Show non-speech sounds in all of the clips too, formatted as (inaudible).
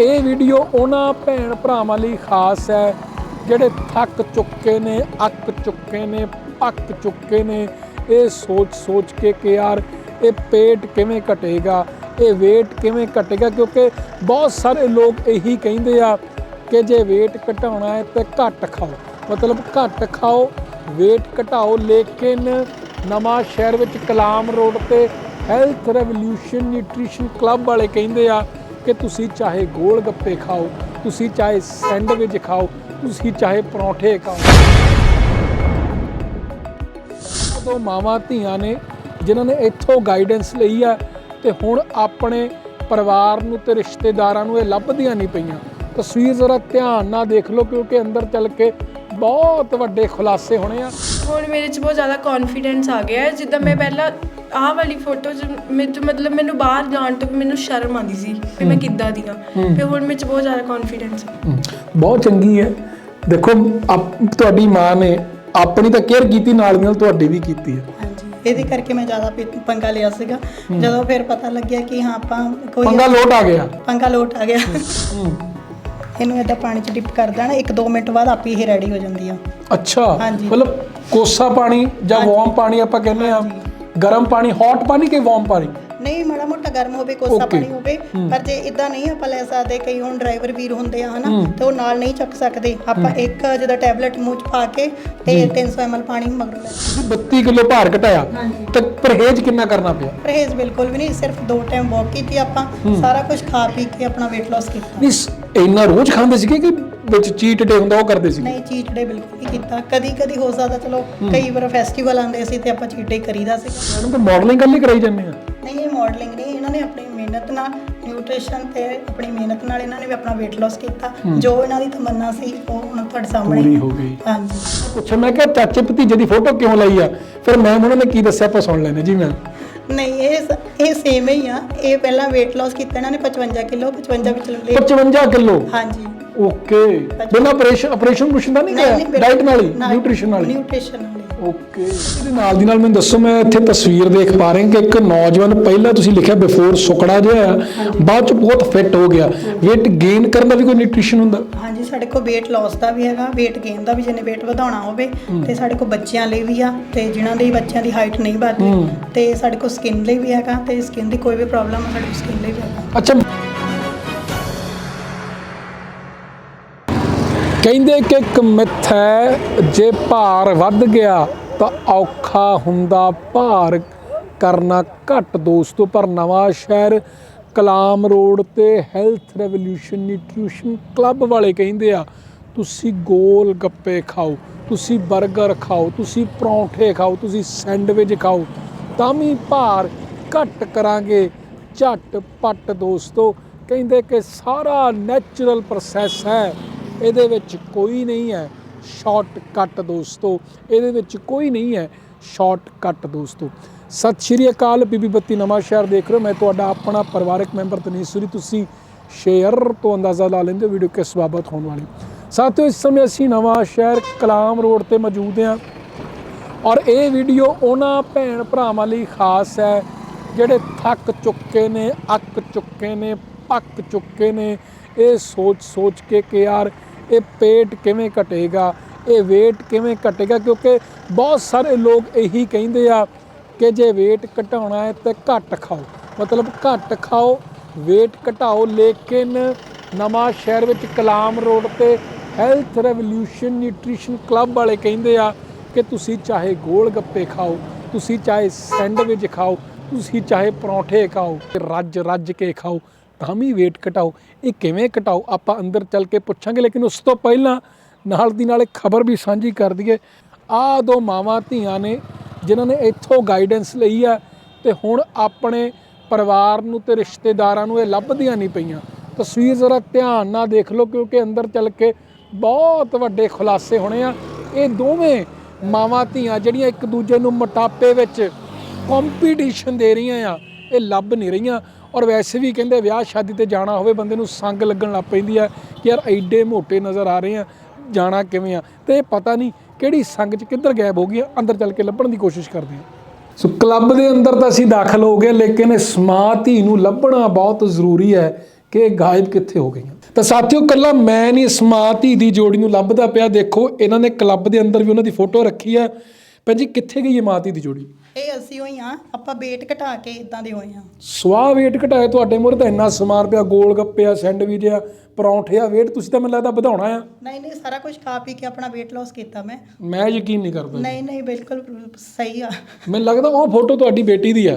ਇਹ ਵੀਡੀਓ ਉਹਨਾਂ ਭੈਣ ਭਰਾਵਾਂ ਲਈ ਖਾਸ ਹੈ, ਜਿਹੜੇ ਥੱਕ ਚੁੱਕੇ ਨੇ, ਅੱਕ ਚੁੱਕੇ ਨੇ ਪੱਕ ਚੁੱਕੇ ਨੇ। ਇਹ ਸੋਚ ਸੋਚ ਕੇ ਕਿ ਯਾਰ, ਇਹ ਪੇਟ ਕਿਵੇਂ ਘਟੇਗਾ, ਇਹ weight ਕਿਵੇਂ ਘਟੇਗਾ? ਕਿਉਂਕਿ ਬਹੁਤ ਸਾਰੇ ਲੋਕ ਇਹੀ ਕਹਿੰਦੇ ਆ ਕਿ ਜੇ weight ਘਟਾਉਣਾ ਹੈ ਤਾਂ ਘੱਟ ਖਾਓ। ਮਤਲਬ ਘੱਟ ਖਾਓ, weight ਘਟਾਓ, ਲੇਕਿਨ ਨਵਾਂ ਸ਼ਹਿਰ ਵਿੱਚ ਕਲਾਮ ਰੋਡ ਤੇ ਹੈਲਥ ਰੈਵੋਲੂਸ਼ਨ ਨਿਊਟ੍ਰੀਸ਼ਨ ਕਲੱਬ ਵਾਲੇ ਕਹਿੰਦੇ ਆ ਕਿ ਤੁਸੀਂ ਚਾਹੇ ਗੋਲ ਗੱਪੇ ਖਾਓ, ਤੁਸੀਂ ਚਾਹੇ ਸੈਂਡਵਿਚ ਖਾਓ, ਤੁਸੀਂ ਚਾਹੇ ਪਰੌਂਠੇ ਖਾਓ। ਦੋ ਮਾਵਾਂ ਧੀਆਂ ਨੇ ਜਿਨ੍ਹਾਂ ਨੇ ਇੱਥੋਂ ਗਾਈਡੈਂਸ ਲਈ ਆ ਤੇ ਹੁਣ ਆਪਣੇ ਪਰਿਵਾਰ ਨੂੰ ਤੇ ਰਿਸ਼ਤੇਦਾਰਾਂ ਨੂੰ ਇਹ ਲੱਭਦੀਆਂ ਨਹੀਂ ਪਈਆਂ। ਤਸਵੀਰ ਜ਼ਰਾ ਧਿਆਨ ਨਾਲ ਦੇਖ ਲਓ ਕਿਉਂਕਿ ਅੰਦਰ ਚੱਲ ਕੇ ਬਹੁਤ ਵੱਡੇ ਖੁਲਾਸੇ ਹੋਣੇ ਆ। ਹੁਣ ਮੇਰੇ 'ਚ ਬਹੁਤ ਜ਼ਿਆਦਾ ਕੌਨਫੀਡੈਂਸ ਆ ਗਿਆ ਹੈ। ਜਿੱਦਾਂ ਮੈਂ ਪਹਿਲਾਂ ਆਹ ਵਾਲੀ ਫੋਟੋ 'ਚ ਮੇਰੇ ਮਤਲਬ ਮੈਨੂੰ ਬਾਹਰ ਜਾਣ ਤੋਂ ਮੈਨੂੰ ਸ਼ਰਮ ਆਉਂਦੀ ਸੀ ਕਿ ਮੈਂ ਕਿੱਦਾਂ ਦੀ ਹਾਂ। ਤੇ ਹੁਣ ਮੇਰੇ 'ਚ ਬਹੁਤ ਜ਼ਿਆਦਾ ਕੌਨਫੀਡੈਂਸ ਹੈ। ਬਹੁਤ ਚੰਗੀ ਹੈ। ਦੇਖੋ ਆਪ- ਤੁਹਾਡੀ ਮਾਂ ਨੇ ਆਪਣੀ ਤਾਂ ਕੇਅਰ ਕੀਤੀ ਨਾਲ ਦੀ ਨਾਲ ਤੁਹਾਡੀ ਵੀ ਕੀਤੀ ਹੈ। ਹਾਂਜੀ। ਇਹਦੇ ਕਰਕੇ ਮੈਂ ਜ਼ਿਆਦਾ ਪਿ- ਪੰਗਾ ਲਿਆ ਸੀਗਾ। ਜਦੋਂ ਫਿਰ ਪਤਾ ਲੱਗਿਆ ਕਿ ਹਾਂ ਆਪਾਂ ਕੋਈ ਪੰਗਾ ਲੋਟ ਆ ਗਿਆ। ਪੰਗਾ ਲੋਟ ਆ ਗਿਆ। ਇਹਨੂੰ ਏਦਾਂ ਪਾਣੀ 'ਚ ਡਿਪ ਕਰ ਦੇਣਾ 1-2 ਮਿੰਟ ਬਾਅਦ ਆਪੇ ਇਹ ਰੈਡੀ ਹੋ ਜਾਂਦੀ ਆ। ਅੱਛਾ। ਹਾਂਜੀ। ਮਤਲਬ ਕੋਸਾ ਪਾਣੀ ਜਾਂ। ਵਾਰਮ ਪਾਣੀ ਆਪਾਂ ਕਹਿੰਦੇ ਆ। ਗਰਮ ਪਾਣੀ ਹੌਟ ਪਾਣੀ ਕਿ ਵਾਰਮ ਪਾਣੀ? ਨਹੀਂ ਮਾੜਾ ਮੋਟਾ ਗਰਮ ਹੋਵੇ ਕੋਸਾ Okay. ਪਾਣੀ ਹੋਵੇ ਪਰ ਜੇ ਇਦਾਂ ਨਹੀਂ ਆਪਾਂ ਲੈ ਸਕਦੇ ਕਈ ਹੁਣ ਡਰਾਈਵਰ ਵੀਰ ਹੁੰਦੇ ਆ ਹਨਾ ਤੇ ਉਹ ਨਾਲ ਨਹੀਂ ਚੱਕ ਸਕਦੇ। ਆਪਾਂ ਇੱਕ ਜਿਹਦਾ ਟੈਬਲੇਟ ਮੂੰਹ 'ਚ ਪਾ ਕੇ ਤੇ 300 ml ਪਾਣੀ ਮਗਰੋਂ ਲੈ ਤੁਸੀਂ 32 ਕਿਲੋ ਭਾਰ ਘਟਾਇਆ। ਤੇ ਪਰਹੇਜ਼ ਕਿੰਨਾ ਕਰਨਾ ਪਿਆ? ਪਰਹੇਜ਼ ਬਿਲਕੁਲ ਵੀ ਨਹੀਂ ਸਿਰਫ ਦੋ ਟਾਈਮ ਵਾਕ ਕੀਤੀ ਆਪਾਂ ਸਾਰਾ ਕੁਝ ਖਾ ਪੀ ਕੇ ਆਪਣਾ weight loss ਕੀਤਾ। ਨਹੀਂ ਸ- ਇੰਨਾ ਰੋਜ਼ ਖਾਂਦੇ ਸੀਗੇ ਕਿ ਵਿੱਚ ਚੀਟ ਡੇ ਹੁੰਦਾ ਉਹ ਕਰਦੇ ਸੀ ਨਹੀਂ ਚੀਟ ਡੇ ਬਿਲਕੁਲ ਨਹੀਂ ਕੀਤਾ। ਕਦੀ ਕਦੀ ਹੋ ਸਕਦਾ ਚਲੋ ਕਈ ਵਾਰ ਫੈਸਟੀਵਲ ਆਉਂਦੇ ਸੀ ਤੇ ਆਪਾਂ ਚੀਟ ਕਰੀਦਾ ਸੀ ਮੈਨੂੰ ਤਾਂ ਮਾਡਲਿੰਗ ਕੱਲੀ ਕਰਾਈ ਜਾਂਦੇ ਆ? ਨਹੀਂ ਇਹ ਮਾਡਲਿੰਗ ਨਹੀਂ ਇਹਨਾਂ ਨੇ ਆਪਣੀ ਮਿਹਨਤ ਨਾਲ ਨਿਊਟ੍ਰੀਸ਼ਨ ਤੇ ਆਪਣੀ ਮਿਹਨਤ ਨਾਲ ਇਹਨਾਂ ਨੇ ਵੀ ਆਪਣਾ weight loss ਕੀਤਾ। ਜੋ ਇਹਨਾਂ ਦੀ ਤਮੰਨਾ ਸੀ ਉਹ ਹੁਣ ਤੁਹਾਡੇ ਸਾਹਮਣੇ ਪੂਰੀ ਹੈ। ਹੋ ਗਈ। ਹਾਂਜੀ। ਪੁੱਛਿਆ ਮੈਂ ਕਿਹਾ ਚਾਚੇ ਭਤੀਜੇ ਦੀ ਫੋਟੋ ਕਿਉਂ ਲਈ ਆ? ਫਿਰ ਮੈਂ ਉਹਨਾਂ ਨੇ ਕੀ ਦੱਸਿਆ ਆਪਾਂ ਸੁਣ ਲੈਨੇ ਜੀ ਮੈਂ ਨਹੀਂ ਇਹ ਸ- ਇਹ ਸੇਮ ਹੀ ਆ। ਇਹ ਪਹਿਲਾਂ weight loss ਕੀਤਾ ਇਹਨਾਂ ਨੇ 55 ਕਿਲੋ 55 ਵਿੱਚ ਲੈ 55 ਕਿਲੋ? ਹਾਂਜੀ। ਓਕੇ ਬਿਨਾਂ ਆਪਰੇਸ਼ਨ ਆਪਰੇਸ਼ਨ ਦਾ ਨਹੀਂ ਗਿਆ? ਡਾਈਟ ਨਾਲ ਹੀ ਨਿਊਟ੍ਰੀਸ਼ਨ ਨਾਲ ਹੀ। ਨਿਊਟ੍ਰੀਸ਼ਨ ਨਾਲ ਹੀ। ਓਕੇ ਇਹਦੇ ਨਾਲ ਦੀ ਨਾਲ ਮੈਨੂੰ ਦੱਸੋ ਮੈਂ ਇੱਥੇ ਤਸਵੀਰ ਦੇਖ ਪਾ ਰਿਹਾ ਕਿ ਇੱਕ ਨੌਜਵਾਨ ਪਹਿਲਾਂ ਤੁਸੀਂ ਲਿਖਿਆ ਬਿਫੋਰ ਸੁਕੜਾ ਜਿਹਾ ਆ ਬਾਅਦ ਚ ਬਹੁਤ ਫਿੱਟ ਹੋ ਗਿਆ। weight ਗੇਨ ਕਰਨ ਦਾ ਵੀ ਕੋਈ ਨਿਊਟ੍ਰੀਸ਼ਨ ਹੁੰਦਾ? ਹਾਂਜੀ ਸਾਡੇ ਕੋਲ weight loss ਦਾ ਵੀ ਹੈਗਾ। Weight gain ਦਾ ਵੀ ਜਿਹਨੇ weight ਵਧਾਉਣਾ ਹੋਵੇ ਤੇ ਸਾਡੇ ਕੋਲ ਬੱਚਿਆਂ ਲਈ ਵੀ ਆ ਤੇ ਜਿਨ੍ਹਾਂ ਦੀ ਬੱਚਿਆਂ ਦੀ ਹਾਈਟ ਨਹੀਂ ਵੱਧਦੀ ਤੇ ਸਾਡੇ ਕੋਲ ਸਕਿਨ ਲਈ ਵੀ ਹੈਗਾ ਤੇ ਸਕਿਨ ਦੀ ਕੋਈ ਵੀ ਪ੍ਰੋਬਲਮ ਸਾਡੇ ਕੋਲ ਸਕਿਨ ਲਈ ਵੀ ਹੈਗਾ। ਅੱਛਾ। ਕਹਿੰਦੇ ਕਿ ਇੱਕ ਮਿੱਥ ਹੈ, ਜੇ ਭਾਰ ਵੱਧ ਗਿਆ ਤਾਂ ਔਖਾ ਹੁੰਦਾ ਭਾਰ ਕਰਨਾ ਘੱਟ ਦੋਸਤੋ, ਪਰ ਨਵਾਂ ਸ਼ਹਿਰ ਕਲਾਮ ਰੋਡ ਤੇ ਹੈਲਥ ਰੈਵੋਲੂਸ਼ਨ ਨਿਊਟ੍ਰੀਸ਼ਨ ਕਲੱਬ ਵਾਲੇ ਕਹਿੰਦੇ ਆ, ਤੁਸੀਂ ਗੋਲ ਗੱਪੇ ਖਾਓ, ਤੁਸੀਂ 버ਗਰ ਖਾਓ, ਤੁਸੀਂ ਪਰੌਂਠੇ ਖਾਓ, ਤੁਸੀਂ ਸੈਂਡਵਿਚ ਖਾਓ, ਤਾਂ ਵੀ ਭਾਰ ਘੱਟ ਕਰਾਂਗੇ। ਝੱਟ ਪੱਟ ਦੋਸਤੋ, ਕਹਿੰਦੇ ਕਿ ਸਾਰਾ ਨੈਚੁਰਲ ਪ੍ਰੋਸੈਸ ਹੈ। ਇਹਦੇ ਵਿੱਚ ਕੋਈ ਨਹੀਂ ਹੈ ਸ਼ਾਰਟਕਟ ਦੋਸਤੋ। ਇਹਦੇ ਵਿੱਚ ਕੋਈ ਨਹੀਂ ਹੈ ਸ਼ਾਰਟਕਟ ਦੋਸਤੋ। ਸਤਿ ਸ਼੍ਰੀ ਅਕਾਲ, ਬੀਬੀ ਬੱਤੀ ਨਵਾਂ ਸ਼ਹਿਰ ਦੇਖ ਰਹੇ ਹੋ। ਮੈਂ ਤੁਹਾਡਾ ਆਪਣਾ ਪਰਿਵਾਰਕ ਮੈਂਬਰ ਤਨੀਸ਼ਵਰੀ ਤੁਸੀਂ ਸ਼ੇਅਰ ਤੋਂ ਅੰਦਾਜ਼ਾ ਲਾ ਲੈਂਦੇ ਹੋ ਵੀਡੀਓ ਕਿਸ ਬਾਬਤ ਹੋਣ ਵਾਲੀ। ਸਾਥੀਓ, ਇਸ ਸਮੇਂ ਅਸੀਂ ਨਵਾਂ ਸ਼ਹਿਰ ਕਲਾਮ ਰੋਡ ਤੇ ਮੌਜੂਦ ਹਾਂ ਔਰ ਇਹ ਵੀਡੀਓ ਉਹਨਾਂ ਭੈਣ ਭਰਾਵਾਂ ਲਈ ਖਾਸ ਹੈ, ਜਿਹੜੇ ਥੱਕ ਚੁੱਕੇ ਨੇ, ਅੱਕ ਚੁੱਕੇ ਨੇ, ਪੱਕ ਚੁੱਕੇ ਨੇ। ਇਹ ਸੋਚ ਸੋਚ ਕੇ ਕਿ ਯਾਰ ਇਹ ਪੇਟ ਕਿਵੇਂ ਘਟੇਗਾ, ਇਹ weight ਕਿਵੇਂ ਘਟੇਗਾ? ਕਿਉਂਕਿ ਬਹੁਤ ਸਾਰੇ ਲੋਕ ਇਹੀ ਕਹਿੰਦੇ ਆ ਕਿ ਜੇ weight ਘਟਾਉਣਾ ਹੈ ਤਾਂ ਘੱਟ ਖਾਓ। ਮਤਲਬ ਘੱਟ ਖਾਓ, weight ਘਟਾਓ, ਲੇਕਿਨ ਨਵਾਂ ਸ਼ਹਿਰ ਵਿੱਚ ਕਲਾਮ ਰੋਡ ਤੇ ਹੈਲਥ ਰੈਵੋਲੂਸ਼ਨ ਨਿਊਟ੍ਰੀਸ਼ਨ ਕਲੱਬ ਵਾਲੇ ਕਹਿੰਦੇ ਆ ਕਿ ਤੁਸੀਂ ਚਾਹੇ ਗੋਲ ਗੱਪੇ ਖਾਓ, ਤੁਸੀਂ ਚਾਹੇ ਸੈਂਡਵਿਚ ਖਾਓ, ਤੁਸੀਂ ਚਾਹੇ ਪਰੌਂਠੇ ਖਾਓ, ਤੇ ਰੱਜ ਰੱਜ ਕੇ ਖਾਓ। ਤਾਂ ਵੀ weight ਘਟਾਓ। ਇਹ ਕਿਵੇਂ ਘਟਾਓ? ਆਪਾਂ ਅੰਦਰ ਚੱਲ ਕੇ ਪੁੱਛਾਂਗੇ, ਲੇਕਿਨ ਉਸ ਤੋਂ ਪਹਿਲਾਂ ਨਾਲ ਦੀ ਨਾਲ ਇੱਕ ਖਬਰ ਵੀ ਸਾਂਝੀ ਕਰ ਦਈਏ। ਆਹ ਦੋ ਮਾਵਾਂ ਧੀਆਂ ਨੇ, ਜਿਨ੍ਹਾਂ ਨੇ ਇੱਥੋਂ ਗਾਈਡੈਂਸ ਲਈ ਆ ਤੇ ਹੁਣ ਆਪਣੇ ਪਰਿਵਾਰ ਨੂੰ ਤੇ ਰਿਸ਼ਤੇਦਾਰਾਂ ਨੂੰ ਇਹ ਲੱਭਦੀਆਂ ਨਹੀਂ ਪਈਆਂ। ਤਸਵੀਰ ਜ਼ਰਾ ਧਿਆਨ ਨਾਲ ਦੇਖ ਲਓ, ਕਿਉਂਕਿ ਅੰਦਰ ਚੱਲ ਕੇ ਬਹੁਤ ਵੱਡੇ ਖੁਲਾਸੇ ਹੋਣੇ ਆ। ਇਹ ਦੋਵੇਂ ਮਾਵਾਂ ਧੀਆਂ ਜਿਹੜੀਆਂ ਇੱਕ ਦੂਜੇ ਨੂੰ ਮੋਟਾਪੇ ਵਿੱਚ ਕੰਪੀਟੀਸ਼ਨ ਦੇ ਰਹੀਆਂ ਆ, ਇਹ ਲੱਭ ਨਹੀਂ ਰਹੀਆਂ। ਔਰ ਵੈਸੇ ਵੀ ਕਹਿੰਦੇ ਵਿਆਹ ਸ਼ਾਦੀ ਤੇ ਜਾਣਾ ਹੋਵੇ, ਬੰਦੇ ਨੂੰ ਸੰਗ ਲੱਗਣ ਲੱਗ ਪੈਂਦੀ ਆ ਕਿ ਯਾਰ ਐਡੇ ਮੋਟੇ ਨਜ਼ਰ ਆ ਰਹੇ ਆ, ਜਾਣਾ ਕਿਵੇਂ ਆ? ਤੇ ਇਹ ਪਤਾ ਨਹੀਂ ਕਿਹੜੀ ਸੰਗ 'ਚ ਕਿੱਧਰ ਗਾਇਬ ਹੋ ਗਈ ਅੰਦਰ ਚੱਲ ਕੇ ਲੱਭਣ ਦੀ ਕੋਸ਼ਿਸ਼ ਕਰਦੇ ਆ। ਸੋ ਕਲੱਬ ਦੇ ਅੰਦਰ ਤਾਂ ਅਸੀਂ ਦਾਖਲ ਹੋ ਗਏ, ਲੇਕਿਨ ਇਸ ਮਾਂ ਧੀ ਨੂੰ ਲੱਭਣਾ ਬਹੁਤ ਜ਼ਰੂਰੀ ਹੈ ਕਿ ਗਾਇਬ ਕਿੱਥੇ ਹੋ ਗਈਆਂ। ਤਾਂ ਸਾਥੀਓ ਕੱਲਾ ਮੈਂ ਨਹੀਂ ਇਸ ਮਾਂ ਧੀ ਦੀ ਜੋੜੀ ਨੂੰ ਲੱਭਦਾ ਪਿਆ। ਦੇਖੋ, ਇਹਨਾਂ ਨੇ ਕਲੱਬ ਦੇ ਅੰਦਰ ਵੀ ਉਹਨਾਂ ਦੀ ਫੋਟੋ ਰੱਖੀ ਹੈ ਭੈਣ ਜੀ ਕਿੱਥੇ ਗਈ ਇਹ ਦੀ ਜੋੜੀ? ਇਹ ਅਸੀਂ ਹੋਈ ਆ ਆਪਾਂ ਵੇਟ ਘਟਾ ਕੇ ਇਦਾਂ ਦੇ ਹੋਏ ਆ। ਸਵਾਹ ਵੇਟ ਘਟਾਏ ਤੁਹਾਡੇ ਮੂਹਰੇ ਤਾਂ ਇੰਨਾ ਸਮਾਨ ਪਿਆ ਗੋਲ ਗੱਪੇ ਆ ਸੈਂਡਵਿਚ ਆ ਪਰੌਂਠੇ ਆ ਵੇਟ ਤੁਸੀਂ ਤਾਂ ਮੈਨੂੰ ਲੱਗਦਾ ਵਧਾਉਣਾ ਆ। ਨਹੀਂ ਨਹੀਂ ਸਾਰਾ ਕੁਝ ਖਾ ਪੀ ਕੇ ਆਪਣਾ weight loss ਕੀਤਾ ਮੈਂ। ਮੈਂ ਯਕੀਨ ਨਹੀਂ ਕਰਦਾ ਨਹੀਂ ਨਹੀਂ ਬਿਲਕੁਲ ਸਹੀ ਆ। ਮੈਨੂੰ ਲੱਗਦਾ ਉਹ ਫੋਟੋ ਤੁਹਾਡੀ ਬੇਟੀ ਦੀ ਆ।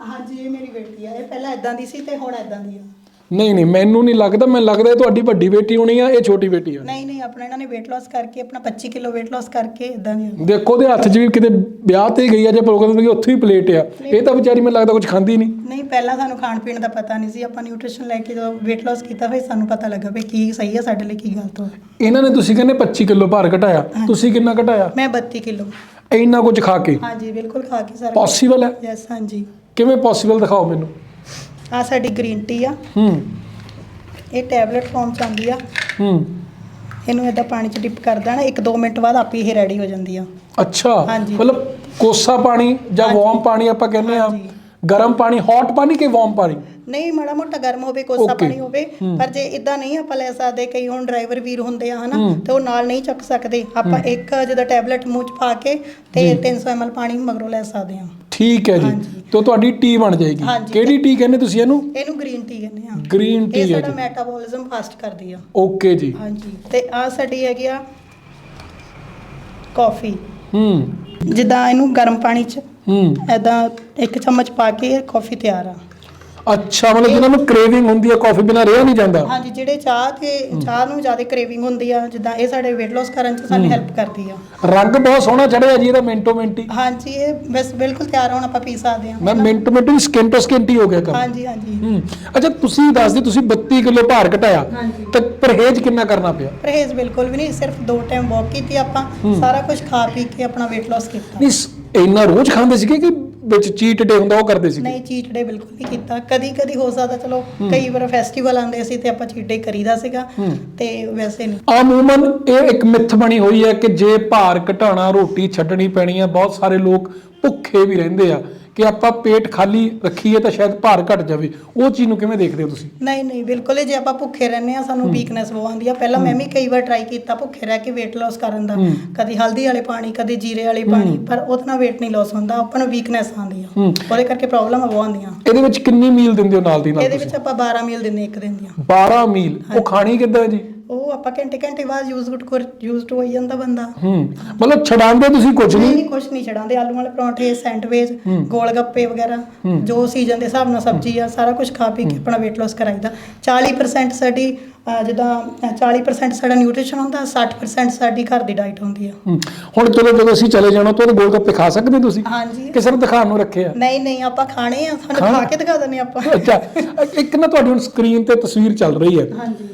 ਹਾਂਜੀ ਇਹ ਮੇਰੀ ਬੇਟੀ ਆ। ਇਹ ਪਹਿਲਾਂ ਇਦਾਂ ਦੀ ਸੀ ਤੇ ਹੁਣ ਇਦਾਂ ਦੀ ਆ। ਨਹੀਂ ਨਹੀਂ ਮੈਨੂੰ ਨਹੀਂ ਲੱਗਦਾ ਮੈਨੂੰ ਲੱਗਦਾ ਇਹ ਤੁਹਾਡੀ ਵੱਡੀ ਬੇਟੀ ਹੋਣੀ ਆ ਇਹ ਛੋਟੀ ਬੇਟੀ ਆ। ਨਹੀਂ ਨਹੀਂ ਆਪਣਾ ਇਹਨਾਂ ਨੇ weight loss ਕਰਕੇ ਆਪਣਾ 25 ਕਿਲੋ weight loss ਕਰਕੇ ਇਦਾਂ ਦੀ। ਦੇਖੋ ਉਹਦੇ ਹੱਥ 'ਚ ਵੀ ਕਿਤੇ ਵਿਆਹ ਤੇ ਗਈ ਆ ਜੇ ਪ੍ਰੋਗਰਾਮ ਤੇ ਗਈ ਉੱਥੇ ਵੀ ਪਲੇਟ ਆ। ਇਹ ਤਾਂ ਵਿਚਾਰੀ ਮੈਨੂੰ ਲੱਗਦਾ ਕੁਝ ਖਾਂਦੀ ਨਹੀਂ। ਨਹੀਂ ਪਹਿਲਾਂ ਸਾਨੂੰ ਖਾਣ ਪੀਣ ਦਾ ਪਤਾ ਨਹੀਂ ਸੀ ਆਪਾਂ ਨਿਊਟ੍ਰੀਸ਼ਨ ਲੈ ਕੇ ਜਦੋਂ weight loss ਕੀਤਾ ਫਿਰ ਸਾਨੂੰ ਪਤਾ ਲੱਗਾ ਵੀ ਕੀ ਸਹੀ ਆ ਸਾਡੇ ਲਈ ਕੀ ਗਲਤ ਹੋਇਆ ਇਹਨਾਂ ਨੇ ਤੁਸੀਂ ਕਹਿੰਦੇ 25 ਕਿਲੋ ਭਾਰ ਘਟਾਇਆ ਤੁਸੀਂ ਕਿੰਨਾ ਘਟਾਇਆ? ਮੈਂ 32 ਕਿਲੋ। ਇੰਨਾ ਕੁਝ ਖਾ ਕੇ? ਹਾਂਜੀ ਬਿਲਕੁਲ ਖਾ ਕੇ ਸਾਰਾ ਪੋਸੀਬਲ ਹੈ? ਯੈਸ ਹਾਂਜੀ। ਕਿਵੇਂ ਪੋਸੀਬਲ ਦਿਖਾਓ ਮੈਨੂੰ? ਆ ਸਾਡੀ ਗ੍ਰੀਨ ਟੀ ਆ। ਹੂੰ। ਇਹ ਟੈਬਲੇਟ ਫਾਰਮ ਚ ਆਉਂਦੀ ਆ। ਹੂੰ। ਇਹਨੂੰ ਏਦਾਂ ਪਾਣੀ ਚ ਡਿਪ ਕਰ ਦੇਣਾ 1-2 ਮਿੰਟ ਬਾਅਦ ਆਪੇ ਇਹ ਰੈਡੀ ਹੋ ਜਾਂਦੀ ਆ। ਅੱਛਾ। ਹਾਂਜੀ। ਮਤਲਬ ਕੋਸਾ ਪਾਣੀ ਜਾਂ। ਵਾਰਮ ਪਾਣੀ ਆਪਾਂ ਕਹਿੰਦੇ ਆ। ਹਾਂਜੀ। ਗਰਮ ਪਾਣੀ ਹੌਟ ਪਾਣੀ ਕਿ ਵਾਰਮ ਪਾਣੀ? ਨਹੀਂ ਮਾੜਾ ਮੋਟਾ ਗਰਮ ਹੋਵੇ ਕੋਸਾ Okay. ਪਾਣੀ ਹੋਵੇ। ਪਰ ਜੇ ਇਦਾਂ ਨਹੀਂ ਆਪਾਂ ਲੈ ਸਕਦੇ ਕਈ ਹੁਣ ਡਰਾਈਵਰ ਵੀਰ ਹੁੰਦੇ ਆ ਹਨਾ। ਤੇ ਉਹ ਨਾਲ ਨਹੀਂ ਚੱਕ ਸਕਦੇ। ਆਪਾਂ ਇੱਕ ਜਿਹਦਾ ਟੈਬਲੇਟ ਮੂੰਹ ਚ ਪਾ ਕੇ ਤੇ 300 ml ਪਾਣੀ ਮਗਰੋਂ ਲੈ ਸਕਦੇ ਆ। ਠੀਕ ਹੈ ਜੀ। ਹਾਂਜੀ। ਤਾਂ ਤੁਹਾਡੀ ਟੀ ਬਣ ਜਾਏਗੀ। ਹਾਂਜੀ। ਕਿਹੜੀ ਟੀ ਕਹਿੰਦੇ ਤੁਸੀਂ ਇਹਨੂੰ? ਇਹਨੂੰ ਗ੍ਰੀਨ ਟੀ ਕਹਿੰਦੇ ਆ ਗ੍ਰੀਨ ਇਹ ਟੀ ਹੈ ਸਾਡਾ ਜੀ। ਮੈਟਾਬੋਲਿਜ਼ਮ ਫਾਸਟ ਕਰਦੀ ਆ। ਓਕੇ ਜੀ। ਹਾਂਜੀ। ਤੇ ਆ ਸਾਡੀ ਹੈਗੀ ਆ ਕਾਫੀ ਹੂੰ। ਜਿੱਦਾਂ ਇਹਨੂੰ ਗਰਮ ਪਾਣੀ ਚ ਹੂੰ। ਐਦਾਂ ਇੱਕ ਚਮਚ ਪਾ ਕੇ ਕਾਫੀ ਤਿਆਰ ਆ। ਅੱਛਾ ਮਤਲਬ ਜਿਹਨਾਂ ਨੂੰ ਕ੍ਰੇਵਿੰਗ ਹੁੰਦੀ ਹੈ ਕਾਫੀ ਬਿਨਾ ਰਿਹਾ ਨਹੀਂ ਜਾਂਦਾ। ਹਾਂਜੀ ਜਿਹੜੇ ਚਾਹ ਤੇ ਚਾਹ ਨੂੰ ਜ਼ਿਆਦਾ ਕ੍ਰੇਵਿੰਗ ਹੁੰਦੀ ਆ ਜਿੱਦਾਂ ਇਹ ਸਾਡੇ weight loss ਕਰਨ ਚ ਸਾਡੀ ਹੈਲਪ ਕਰਦੀ ਆ। ਰੰਗ ਬਹੁਤ ਸੋਹਣਾ ਚੜਿਆ ਜੀ ਇਹਦਾ ਮਿੰਟੋ ਮਿੰਟੀ। ਹਾਂਜੀ ਇਹ ਬਸ ਬਿਲਕੁਲ ਤਿਆਰ ਹੋਣ ਆਪਾਂ ਪੀ ਸਕਦੇ ਹਾਂ। ਮੈਂ ਮਿੰਟੋ ਮਿੰਟੀ ਸਕਿਨ ਤੋਂ ਸਕਿਨ ਟੀ ਹੋ ਗਿਆ ਕੰਮ। ਹਾਂਜੀ ਹਾਂਜੀ। ਹੂੰ। ਅੱਛਾ ਤੁਸੀਂ ਦੱਸਦੇ ਤੁਸੀਂ 32 ਕਿਲੋ ਭਾਰ ਘਟਾਇਆ। ਤਾਂ ਪਰਹੇਜ਼ ਕਿੰਨਾ ਕਰਨਾ ਪਿਆ? ਪਰਹੇਜ਼ ਬਿਲਕੁਲ ਵੀ ਨਹੀਂ ਸਿਰਫ ਦੋ ਟਾਈਮ ਵਾਕ ਕੀਤੀ ਆਪਾਂ। ਸਾਰਾ ਕੁਝ ਖਾ ਪੀ ਕੇ ਆਪਣਾ weight loss ਕੀਤਾ। ਨਹੀਂ ਇੰਨਾ ਰੋਜ਼ ਖਾਂਦੇ ਸੀਗੇ ਕਿ ਵਿੱਚ ਚੀਟ ਡੇ ਹੁੰਦਾ ਉਹ ਕਰਦੇ ਸੀਗੇ। ਨਹੀਂ ਚੀਟ ਡੇ ਬਿਲਕੁਲ ਨਹੀਂ ਕੀਤਾ। ਕਦੀ ਕਦੀ ਹੋ ਸਕਦਾ ਚਲੋ ਕਈ ਵਾਰ ਫੈਸਟੀਵਲ ਆਉਂਦੇ ਸੀ ਤੇ ਆਪਾਂ ਚੀਟ ਡੇ ਕਰੀਦਾ ਸੀਗਾ। ਤੇ ਵੈਸੇ ਨਹੀਂ। ਆਮੂਮਨ ਇਹ ਇੱਕ ਮਿੱਥ ਬਣੀ ਹੋਈ ਹੈ ਕਿ ਜੇ ਭਾਰ ਘਟਾਉਣਾ ਰੋਟੀ ਛੱਡਣੀ ਪੈਣੀ ਹੈ ਬਹੁਤ ਸਾਰੇ ਲੋਕ ਭੁੱਖੇ ਵੀ ਰਹਿੰਦੇ ਆ। ਕਿ ਆਪਾਂ ਪੇਟ ਖਾਲੀ ਰੱਖੀਏ ਤਾਂ ਸ਼ਾਇਦ ਭਾਰ ਘਟ ਜਾਵੇ। ਉਹ ਚੀਜ਼ ਨੂੰ ਕਿਵੇਂ ਦੇਖਦੇ ਹੋ ਤੁਸੀਂ? ਨਹੀਂ ਨਹੀਂ ਬਿਲਕੁਲ ਹੀ ਜੇ ਆਪਾਂ ਭੁੱਖੇ ਰਹਿੰਦੇ ਆ ਸਾਨੂੰ ਵੀਕਨੈਸ ਬਹੁਤ ਆਉਂਦੀ ਆ। ਪਹਿਲਾਂ ਮੈਂ ਵੀ ਕਈ ਵਾਰ ਟਰਾਈ ਕੀਤਾ ਭੁੱਖੇ ਰਹਿ ਕੇ weight loss ਕਰਨ ਦਾ। ਕਦੀ ਹਲਦੀ ਵਾਲੇ ਪਾਣੀ ਕਦੀ ਜੀਰੇ ਵਾਲੇ ਪਾਣੀ ਪਰ ਉਹਦੇ ਨਾਲ weight ਨਹੀਂ loss ਹੁੰਦਾ ਆਪਾਂ ਨੂੰ ਵੀਕਨੈਸ ਆਉਂਦੀ ਆ। ਉਹਦੇ ਕਰਕੇ ਪ੍ਰੋਬਲਮ ਬਹੁਤ ਆਉਂਦੀਆਂ। ਇਹਦੇ ਵਿੱਚ ਕਿੰਨੀ ਮੀਲ ਦਿੰਦੇ ਹੋ ਨਾਲ ਦੀ ਨਾਲ ਇਹਦੇ ਵਿੱਚ ਆਪਾਂ 12 ਮੀਲ ਦਿੰਦੇ ਇੱਕ ਦਿਨ ਦੀਆਂ। 12 ਮੀਲ ਉਹ ਖਾਣੀ ਕਿੱਦਾਂ ਜੀ? ਉਹ ਆਪਾਂ ਘੰਟੇ ਘੰਟੇ ਬਾਅਦ ਯੂਜ਼ ਕਰ ਯੂਜ਼ਡ ਹੋ ਜਾਂਦਾ ਬੰਦਾ। ਹੂੰ ਮਤਲਬ ਛਡਾਉਂਦੇ ਤੁਸੀਂ ਕੁਝ ਨਹੀਂ ਨਹੀਂ ਕੁਛ ਨਹੀਂ ਛਡਾਉਂਦੇ। ਆਲੂ ਵਾਲੇ ਪਰੌਂਠੇ ਸੈਂਡਵਿਚ। ਗੋਲ ਗੱਪੇ ਵਗੈਰਾ। ਜੋ ਸੀਜ਼ਨ ਦੇ ਹਿਸਾਬ ਨਾਲ ਸਬਜ਼ੀ ਆ ਸਾਰਾ ਕੁਝ ਖਾ ਪੀ ਕੇ ਆਪਣਾ weight loss ਕਰਾਈਦਾ 40% ਸਾਡੀ ਜਿੱਦਾਂ ਅਹ, 40% ਸਾਡਾ ਨਿਊਟ੍ਰੀਸ਼ਨ ਹੁੰਦਾ 60% ਸਾਡੀ ਘਰ ਦੀ ਡਾਈਟ ਹੁੰਦੀ ਆ। ਹੁਣ ਚਲੋ ਜਦੋਂ ਅਸੀਂ ਚਲੇ ਜਾਣਾ ਤਾਂ ਗੋਲ ਗੱਪੇ ਖਾ ਸਕਦੇ ਤੁਸੀਂ? ਹਾਂਜੀ। ਕਿਸੇ ਨੂੰ ਦਿਖਾਉਣ ਨੂੰ ਰੱਖਿਆ ਨਹੀਂ ਨਹੀਂ ਆਪਾਂ ਖਾਣੇ ਆ ਸਾਨੂੰ ਖਾਣਾ? ਖਾ ਕੇ ਦਿਖਾ ਦਿੰਦੇ ਆਪਾਂ। ਅੱਛਾ। ਇੱਕ ਨਾ ਤੁਹਾਡੀ ਹੁਣ ਸਕਰੀਨ ਤੇ ਤਸਵੀਰ ਚੱਲ ਰਹੀ ਹੈ। ਹਾਂਜੀ।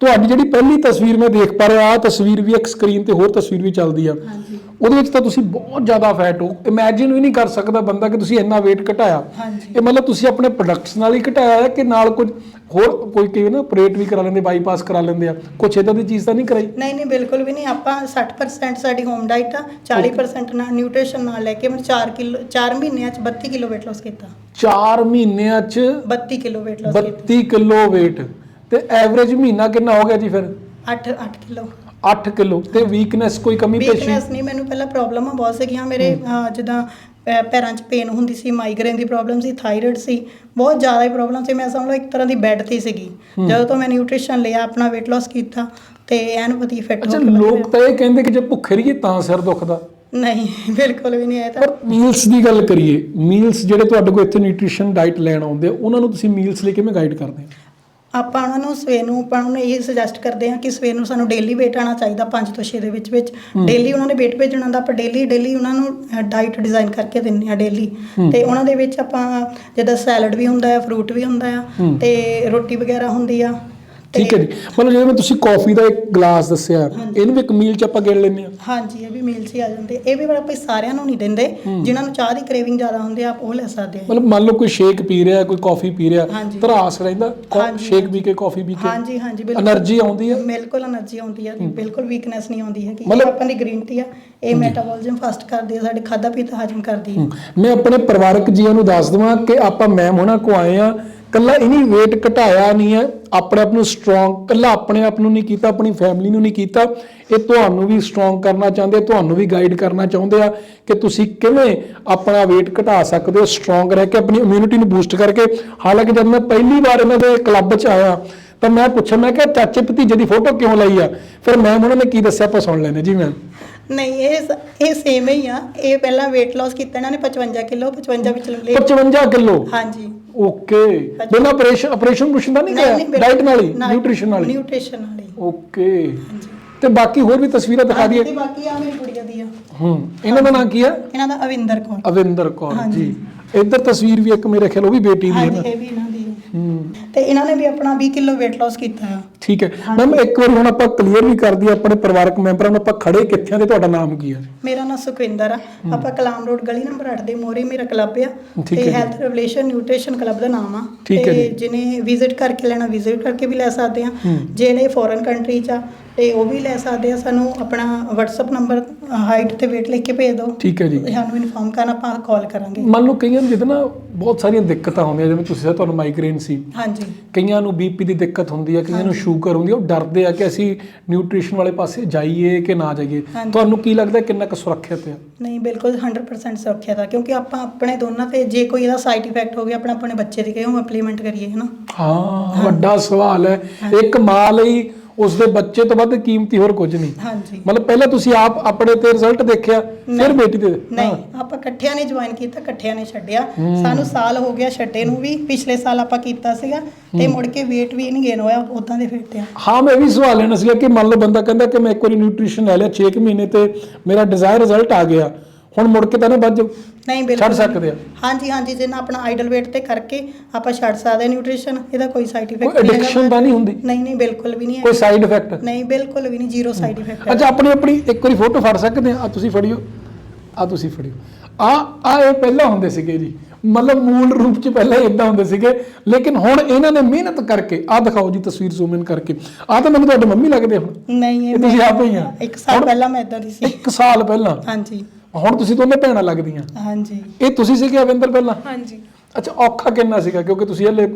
ਤੁਹਾਡੀ ਜਿਹੜੀ ਪਹਿਲੀ ਤਸਵੀਰ ਮੈਂ ਦੇਖ ਪਾ ਰਿਹਾ ਆ ਤਸਵੀਰ ਵੀ ਇੱਕ ਸਕਰੀਨ ਤੇ ਹੋਰ ਤਸਵੀਰ ਵੀ ਚੱਲਦੀ ਆ। ਹਾਂਜੀ। ਉਹਦੇ ਵਿੱਚ ਤਾਂ ਤੁਸੀਂ ਬਹੁਤ ਜ਼ਿਆਦਾ ਫੈਟ ਹੋ। ਇਮੇਜਿਨ ਵੀ ਨਹੀਂ ਕਰ ਸਕਦਾ ਬੰਦਾ ਕਿ ਤੁਸੀਂ ਇੰਨਾ weight ਘਟਾਇਆ। ਹਾਂਜੀ। ਇਹ ਮਤਲਬ ਤੁਸੀਂ ਆਪਣੇ ਪ੍ਰੋਡਕਟਸ ਨਾਲ ਹੀ ਘਟਾਇਆ ਹੈ ਕਿ ਨਾਲ ਕੁਝ ਹੋਰ ਕੋਈ ਕਈ ਨਾ ਆਪਰੇਟ ਵੀ ਕਰਾ ਲੈਂਦੇ ਬਾਈਪਾਸ ਕਰਾ ਲੈਂਦੇ ਆ। ਕੁਛ ਇਦਾਂ ਦੀ ਚੀਜ਼ ਤਾਂ ਨਹੀਂ ਕਰਾਈ? ਨਹੀਂ ਨਹੀਂ ਬਿਲਕੁਲ ਵੀ ਨਹੀਂ। ਆਪਾਂ 60% ਸਾਡੀ ਹੋਮ ਡਾਈਟ ਆ 40% ਨਾਲ ਨਿਊਟ੍ਰੀਸ਼ਨ ਨਾਲ ਲੈ ਕੇ ਮੈਂ 4 ਕਿਲੋ 4 ਮਹੀਨਿਆਂ ਚ 32 ਕਿਲੋ weight loss ਕੀਤਾ। 4 ਮਹੀਨਿਆਂ 'ਚ 32 ਕਿਲੋ weight loss ਕੀਤਾ। 32 ਕਿਲੋ weight ਤੇ ਐਵਰੇਜ ਮਹੀਨਾ ਕਿੰਨਾ ਹੋ ਗਿਆ ਜੀ ਫਿਰ? 8 8 ਕਿਲੋ। 8 ਕਿਲੋ ਤੇ ਵੀਕਨੈਸ ਕੋਈ ਕਮੀ ਪੇਸ਼ੀ? ਵੀਕਨੈਸ ਨਹੀਂ ਮੈਨੂੰ ਪਹਿਲਾਂ ਪ੍ਰੋਬਲਮਾਂ ਬਹੁਤ ਸੀਗੀਆਂ ਮੇਰੇ ਅਹ, ਜਿੱਦਾਂ ਪੈ- ਪੈਰਾਂ 'ਚ ਪੇਨ ਹੁੰਦੀ ਸੀ ਮਾਈਗ੍ਰੇਨ ਦੀ ਪ੍ਰੋਬਲਮ ਸੀ ਥਾਇਰਾਇਡ ਸੀ ਬਹੁਤ ਜ਼ਿਆਦਾ ਹੀ ਪ੍ਰੋਬਲਮ ਸੀ। ਮੈਂ ਸਮਝ ਲਓ ਇੱਕ ਤਰ੍ਹਾਂ ਦੀ ਬੈੱਡ ਤੇ ਸੀਗੀ। ਜਦੋਂ ਤੋਂ ਮੈਂ ਨਿਊਟ੍ਰੀਸ਼ਨ ਲਿਆ ਆਪਣਾ weight loss ਕੀਤਾ ਤੇ ਐਨ ਵਧੀਆ ਫਿੱਟ ਅੱਛਾ ਹੋ ਕੇ ਲੋਕ ਤਾਂ ਇਹ ਕਹਿੰਦੇ ਕਿ ਜੇ ਭੁੱਖੇ ਰਹੀਏ ਤਾਂ ਸਿਰ ਦੁਖਦਾ। ਨਹੀਂ ਬਿਲਕੁਲ ਵੀ ਨਹੀਂ ਆਇਆ ਤਾਂ ਪਰ ਮੀਲਸ ਦੀ ਗੱਲ ਕਰੀਏ ਮੀਲਸ ਜਿਹੜੇ ਤੁਹਾਡੇ ਕੋਲ ਇੱਥੇ ਨਿਊਟ੍ਰੀਸ਼ਨ ਡਾਈਟ ਲੈਣ ਆਉਂਦੇ ਆ ਉਹਨਾਂ ਨੂੰ ਤੁਸੀਂ ਮੀਲਸ ਲਈ ਕਿਵੇਂ ਗਾਈਡ ਕਰਦੇ ਆ ਆਪਾਂ ਉਹਨਾਂ ਨੂੰ ਸਵੇਰ ਨੂੰ ਆਪਾਂ ਉਹਨਾਂ ਨੂੰ ਇਹ ਸੁਜੈਸਟ ਕਰਦੇ ਹਾਂ ਕਿ ਸਵੇਰ ਨੂੰ ਸਾਨੂੰ ਡੇਲੀ weight ਆਣਾ ਚਾਹੀਦਾ 5 ਤੋਂ 6 ਦੇ ਵਿੱਚ ਵਿੱਚ ਡੇਲੀ ਉਹਨਾਂ ਨੇ weight ਭੇਜਣਾ ਹੁੰਦਾ ਆਪਾਂ ਡੇਲੀ ਡੇਲੀ ਉਹਨਾਂ ਨੂੰ ਡਾਈਟ ਡਿਜ਼ਾਈਨ ਕਰਕੇ ਦਿੰਨੇ ਆ ਡੇਲੀ ਤੇ ਉਹਨਾਂ ਦੇ ਵਿੱਚ ਆਪਾਂ ਜਿੱਦਾਂ ਸੈਲਡ ਵੀ ਹੁੰਦਾ ਹੈ ਫਰੂਟ ਵੀ ਹੁੰਦਾ ਆ ਹੂੰ। ਤੇ ਰੋਟੀ ਵਗੈਰਾ ਹੁੰਦੀ ਆ। ਠੀਕ ਹੈ ਜੀ। ਮਤਲਬ ਜਿਵੇਂ ਤੁਸੀਂ ਕਾਫੀ ਦਾ ਇੱਕ ਗਲਾਸ ਦੱਸਿਆ ਇਹਨੂੰ ਵੀ ਇੱਕ ਮੀਲ ਚ ਆਪਾਂ ਗਿਣ ਲੈਂਦੇ ਆ ਹਾਂਜੀ ਇਹ ਵੀ ਮੀਲ 'ਚ ਆ ਜਾਂਦੇ। ਇਹ ਵੀ ਆਪਾਂ ਸਾਰਿਆਂ ਨੂੰ ਨਹੀਂ ਦਿੰਦੇ। ਜਿਨ੍ਹਾਂ ਨੂੰ ਚਾਹ ਦੀ ਕ੍ਰੇਵਿੰਗ ਜ਼ਿਆਦਾ ਹੁੰਦੀ ਆ ਆਪ ਉਹ ਲੈ ਸਕਦੇ ਆ ਮਤਲਬ ਮੰਨ ਲਓ ਕੋਈ ਸ਼ੇਕ ਪੀ ਰਿਹਾ ਕੋਈ ਕਾਫੀ ਪੀ ਰਿਹਾ ਧਰਾਸ ਰਹਿੰਦਾ ਸ਼ੇਕ ਪੀ ਕੇ ਕਾਫੀ ਪੀ ਕੇ। ਹਾਂਜੀ ਹਾਂਜੀ ਬਿਲਕੁਲ। એનર્ਜੀ ਆਉਂਦੀ ਆ। ਬਿਲਕੁਲ એનર્ਜੀ ਆਉਂਦੀ ਆ ਬਿਲਕੁਲ ਵੀਕਨੈਸ ਨਹੀਂ ਆਉਂਦੀ ਹੈ ਮਤਲਬ- ਆਪਾਂ ਦੀ ਗ੍ਰੀਨ ਟੀ ਆ। ਇਹ ਮੈਟਾਬੋਲਿਜ਼ਮ ਫਾਸਟ ਕਰਦੀ ਆ ਸਾਡੇ ਖਾਦਾ ਪੀਤਾ ਹਜਮ ਕਰਦੀ ਆ। ਮੈਂ ਆਪਣੇ ਪਰਿਵਾਰਕ ਜੀਆਂ ਨੂੰ ਦੱਸ ਦਵਾਂ ਕਿ ਆਪਾਂ ਮੈਮ ਹੋਣਾ ਕੋ ਆਏ ਆ ਕੱਲਾ ਇਨੀ weight ਘਟਾਇਆ ਨਹੀਂ ਹੈ, ਆਪਣੇ ਆਪ ਨੂੰ ਸਟਰੋਂਗ ਕੱਲਾ ਆਪਣੇ ਆਪ ਨੂੰ ਨਹੀਂ ਕੀਤਾ, ਆਪਣੀ ਫੈਮਿਲੀ ਨੂੰ ਨਹੀਂ ਕੀਤਾ। ਇਹ ਤੁਹਾਨੂੰ ਵੀ ਸਟਰੋਂਗ ਕਰਨਾ ਚਾਹੁੰਦੇ, ਤੁਹਾਨੂੰ ਵੀ ਗਾਈਡ ਕਰਨਾ ਚਾਹੁੰਦੇ ਆ ਕਿ ਤੁਸੀਂ ਕਿਵੇਂ ਆਪਣਾ weight ਘਟਾ ਸਕਦੇ ਹੋ ਸਟਰੋਂਗ ਰਹਿ ਕੇ, ਆਪਣੀ ਇਮਿਊਨਿਟੀ ਨੂੰ ਬੂਸਟ ਕਰਕੇ। ਹਾਲਾਂਕਿ ਜਦ ਮੈਂ ਪਹਿਲੀ ਵਾਰ ਇਹਨਾਂ ਦੇ ਕਲੱਬ 'ਚ ਆਇਆ, ਤਾਂ ਮੈਂ ਪੁੱਛਿਆ, ਮੈਂ ਕਿਹਾ, ਚਾਚੇ ਭਤੀਜੇ ਦੀ ਫੋਟੋ ਕਿਉਂ ਲਈ ਆ? ਫਿਰ ਮੈਮ ਉਹਨਾਂ ਨੇ ਕੀ ਦੱਸਿਆ, ਆਪਾਂ ਸੁਣ ਲੈਨੇ ਜੀ ਮੈਮ ਨਹੀਂ ਇਹ ਸ- ਇਹ ਸੇਮ ਹੀ ਆ। ਇਹ ਪਹਿਲਾਂ weight loss ਕੀਤਾ ਇਹਨਾਂ ਨੇ 55 ਕਿਲੋ 55 ਵਿੱਚ ਲੈ 55 ਕਿਲੋ? ਹਾਂਜੀ। ਓਕੇ। ਬਿਨਾਂ ਆਪਰੇਸ਼ਨ ਆਪਰੇਸ਼ਨ ਪੁਸ਼ਨ ਦਾ ਨਹੀਂ ਗਿਆ ਡਾਈਟ ਨਾਲ ਹੀ ਨਿਊਟ੍ਰੀਸ਼ਨ ਨਾਲ ਹੀ। ਨਿਊਟ੍ਰੀਸ਼ਨ ਨਾਲ ਹੀ। ਓਕੇ। ਤੇ ਬਾਕੀ ਹੋਰ ਵੀ ਤਸਵੀਰਾਂ ਦਿਖਾ ਦਈਏ? ਤੇ ਬਾਕੀ ਆ ਮੇਰੀ ਕੁੜੀਆਂ ਦੀ ਆ। ਹੂੰ। ਇਹਨਾਂ ਦਾ ਨਾਮ ਕੀ ਹੈ ਇਹਨਾਂ ਦਾ ਅਵਿੰਦਰ ਕੌਰ। ਅਵਿੰਦਰ ਕੌਰ ਹਾਂਜੀ। ਜੀ ਇੱਧਰ ਤਸਵੀਰ ਵੀ ਇੱਕ ਮੇਰੇ ਖਿਆਲ ਉਹ ਵੀ ਬੇਟੀ ਦੀ ਹੈ ਹਾਂਜੀ ਨਾ? ਇਹ ਵੀ ਇਹਨਾਂ ਦੀ ਹੈ। ਹੂੰ। ਤੇ ਇਹਨਾਂ ਨੇ ਵੀ ਆਪਣਾ 20 ਕਿਲੋ weight loss ਕੀਤਾ ਆ। ਠੀਕ ਹੈ। ਮੈਮ ਇੱਕ ਵਾਰੀ ਹੁਣ ਆਪਾਂ ਕਲੀਅਰ ਵੀ ਕਰ ਦਈਏ ਆਪਣੇ ਪਰਿਵਾਰਕ ਮੈਂਬਰਾਂ ਨੂੰ ਆਪਾਂ ਖੜੇ ਕਿੱਥੇ ਆ ਤੇ ਤੁਹਾਡਾ ਨਾਮ ਕੀ ਹੈ ਮੇਰਾ ਨਾਮ ਸੁਖਵਿੰਦਰ ਆ। ਆਪਾਂ ਕਲਾਮ ਰੋਡ ਗਲੀ ਨੰਬਰ 8 ਦੇ ਮੋਰੇ ਮੇਰਾ ਕਲੱਬ ਆ ਠੀਕ ਤੇ। ਹੈਲਥ ਰੈਵੋਲੂਸ਼ਨ ਨਿਊਟ੍ਰੀਸ਼ਨ ਕਲੱਬ ਦਾ ਨਾਮ ਆ। ਠੀਕ ਹੈ ਤੇ ਜੀ। ਜਿਹਨੇ ਵਿਜ਼ਿਟ ਕਰਕੇ ਲੈਣਾ ਵਿਜ਼ਿਟ ਕਰਕੇ ਵੀ ਲੈ ਸਕਦੇ ਆ। ਹੂੰ। ਜਿਹੜੇ ਫੋਰਨ ਕੰਟਰੀ ਚ ਆ ਤੇ ਉਹ ਵੀ ਲੈ ਸਕਦੇ ਆ। ਸਾਨੂੰ ਆਪਣਾ WhatsApp ਨੰਬਰ ਹਾਈਟ ਤੇ weight ਲਿਖ ਕੇ ਭੇਜ ਦਿਓ। ਠੀਕ ਹੈ ਜੀ। ਸਾਨੂੰ ਇਨਫੋਰਮ ਕਰਨ ਆਪਾਂ ਕਾਲ ਕਰਾਂਗੇ। ਮੰਨ ਲਓ ਕਈਆਂ ਨੂੰ ਜਿੱਦਾਂ ਨਾ ਬਹੁਤ ਸਾਰੀਆਂ ਦਿੱਕਤਾਂ ਹੁੰਦੀਆਂ ਜਿਵੇਂ ਤੁਸੀਂ ਤੁਹਾਨੂੰ ਮਾਈਗ੍ਰੇਨ ਸੀ। ਹਾਂਜੀ। ਕਈਆਂ ਨੂੰ ਬੀਪੀ ਦੀ ਦਿੱਕਤ ਹੁੰਦੀ ਹੈ ਕਈਆਂ ਨੂੰ ਸ਼ੂਗਰ ਹੁੰਦੀ ਹੈ ਉਹ ਡਰਦੇ ਆ ਕਿ ਅਸੀਂ ਨਿਊਟ੍ਰੀਸ਼ਨ ਵਾਲੇ ਪਾਸੇ ਜਾਈਏ ਕਿ ਨਾ ਜਾਈਏ। ਤੁਹਾਨੂੰ ਕੀ ਲੱਗਦਾ ਕਿੰਨਾ ਕੁ ਸੁਰੱਖਿਅਤ ਹੈ ਨਹੀਂ ਬਿਲਕੁਲ 100% ਸੁਰੱਖਿਅਤ ਆ ਕਿਉਂਕਿ ਆਪਾਂ ਆਪਣੇ ਦੋਨਾਂ ਤੇ ਜੇ ਕੋਈ ਇਹਦਾ ਸਾਈਡ ਇਫੈਕਟ ਹੋ ਗਿਆ ਆਪਣਾ ਆਪਣੇ ਬੱਚੇ ਦੇ ਕਿਉਂ ਇੰਪਲੀਮੈਂਟ ਕਰੀਏ ਹਨਾ? ਹਾਂ ਵੱਡਾ ਸਵਾਲ ਹੈ। ਇੱਕ ਮਾਂ ਲਈ ਉਸਦੇ ਬੱਚੇ ਤੋਂ ਵੱਧ ਕੀਮਤੀ ਹੋਰ ਕੁਝ ਨਹੀਂ। ਹਾਂਜੀ। ਮਤਲਬ ਪਹਿਲਾਂ ਤੁਸੀਂ ਆਪ ਆਪਣੇ ਤੇ ਰਿਜ਼ਲਟ ਦੇਖਿਆ ਫਿਰ। ਬੇਟੀ ਦੇ ਨਹੀਂ ਆਪਾਂ ਇਕੱਠਿਆਂ ਨੇ ਜੁਆਇਨ ਕੀਤਾ ਇਕੱਠਿਆਂ ਨੇ ਛੱਡਿਆ। ਸਾਨੂੰ ਸਾਲ ਹੋ ਗਿਆ ਛੱਡੇ ਨੂੰ ਵੀ ਪਿਛਲੇ ਸਾਲ ਆਪਾਂ ਕੀਤਾ ਸੀਗਾ ਤੇ ਮੁੜ ਕੇ weight ਵੀ ਨਹੀਂ ਗੇਨ ਹੋਇਆ ਉਦਾਂ ਦੇ ਫਿੱਟ ਆ। ਹਾਂ ਮੈਂ ਵੀ ਸਵਾਲ ਲੈਣਾ ਸੀਗਾ ਕਿ ਮੰਨ ਲਓ ਬੰਦਾ ਕਹਿੰਦਾ ਕਿ ਮੈਂ ਇੱਕ ਵਾਰੀ ਨਿਊਟ੍ਰੀਸ਼ਨ ਲੈ ਲਿਆ 6 ਮਹੀਨੇ ਤੇ ਮੇਰਾ ਡਿਜ਼ਾਇਰ ਰਿਜ਼ਲਟ ਆ ਗਿਆ। ਹੁਣ ਮੁੜ ਕੇ ਤਾਂ ਨਾ ਵੱਜ ਨਹੀਂ ਬਿਲਕੁਲ ਛੱਡ ਸਕਦੇ ਆ। ਹਾਂਜੀ ਹਾਂਜੀ ਜਿੰਨਾ ਆਪਣਾ ਆਈਡਲ weight ਤੇ ਕਰਕੇ ਆਪਾਂ ਛੱਡ ਸਕਦੇ ਨਿਊਟ੍ਰੀਸ਼ਨ ਇਹਦਾ ਕੋਈ ਸਾਈਡ ਕੋਈ ਇਫੈਕਟ ਨਹੀਂ ਐਡਿਕਸ਼ਨ ਤਾਂ ਨਹੀਂ ਹੁੰਦੀ? ਨਹੀਂ ਨਹੀਂ ਬਿਲਕੁਲ ਵੀ ਨਹੀਂ ਕੋਈ ਸਾਈਡ ਇਫੈਕਟ ਨਹੀਂ ਬਿਲਕੁਲ ਵੀ ਨਹੀਂ ਜ਼ੀਰੋ ਸਾਈਡ ਇਫੈਕਟ ਅੱਛਾ ਆਪਣੀ ਆਪਣੀ ਇੱਕ ਵਾਰੀ ਫੋਟੋ ਫੜ ਸਕਦੇ ਆ ਆਹ ਤੁਸੀਂ ਫੜਿਓ। ਆ ਤੁਸੀਂ ਫੜਿਓ। ਆ ਆ ਇਹ ਪਹਿਲਾਂ ਹੁੰਦੇ ਸੀਗੇ ਜੀ। ਮਤਲਬ ਮੂਲ ਰੂਪ ਚ ਪਹਿਲਾਂ ਇਦਾਂ ਹੁੰਦੇ ਸੀਗੇ। ਲੇਕਿਨ ਹੁਣ ਇਹਨਾਂ ਨੇ ਮਿਹਨਤ ਕਰਕੇ ਆ ਦਿਖਾਓ ਜੀ ਤਸਵੀਰ ਜ਼ੂਮ ਇਨ ਕਰਕੇ। ਆ ਤਾਂ ਮੈਨੂੰ ਤੁਹਾਡੇ ਮੰਮੀ ਲੱਗਦੇ ਹੁਣ। ਨਹੀਂ ਇਹ ਤੁਸੀਂ ਆਪ ਹੀ ਆ। ਇੱਕ ਸਾਲ ਪਹਿਲਾਂ ਮੈਂ ਇਦਾਂ ਦੀ ਸੀ। ਇੱਕ ਸਾਲ ਪਹਿਲਾਂ। ਹਾਂਜੀ। ਹੁਣ ਤੁਸੀਂ ਦੋਨੇ ਭੈਣਾਂ ਲੱਗਦੀਆਂ। ਹਾਂਜੀ। ਇਹ ਤੁਸੀਂ ਸੀਗੇ ਅਵਿੰਦਰ ਪਹਿਲਾਂ? ਹਾਂਜੀ। ਅੱਛਾ ਔਖਾ ਕਿੰਨਾ ਸੀਗਾ? ਕਿਉਂਕਿ ਤੁਸੀਂ ਹਲੇ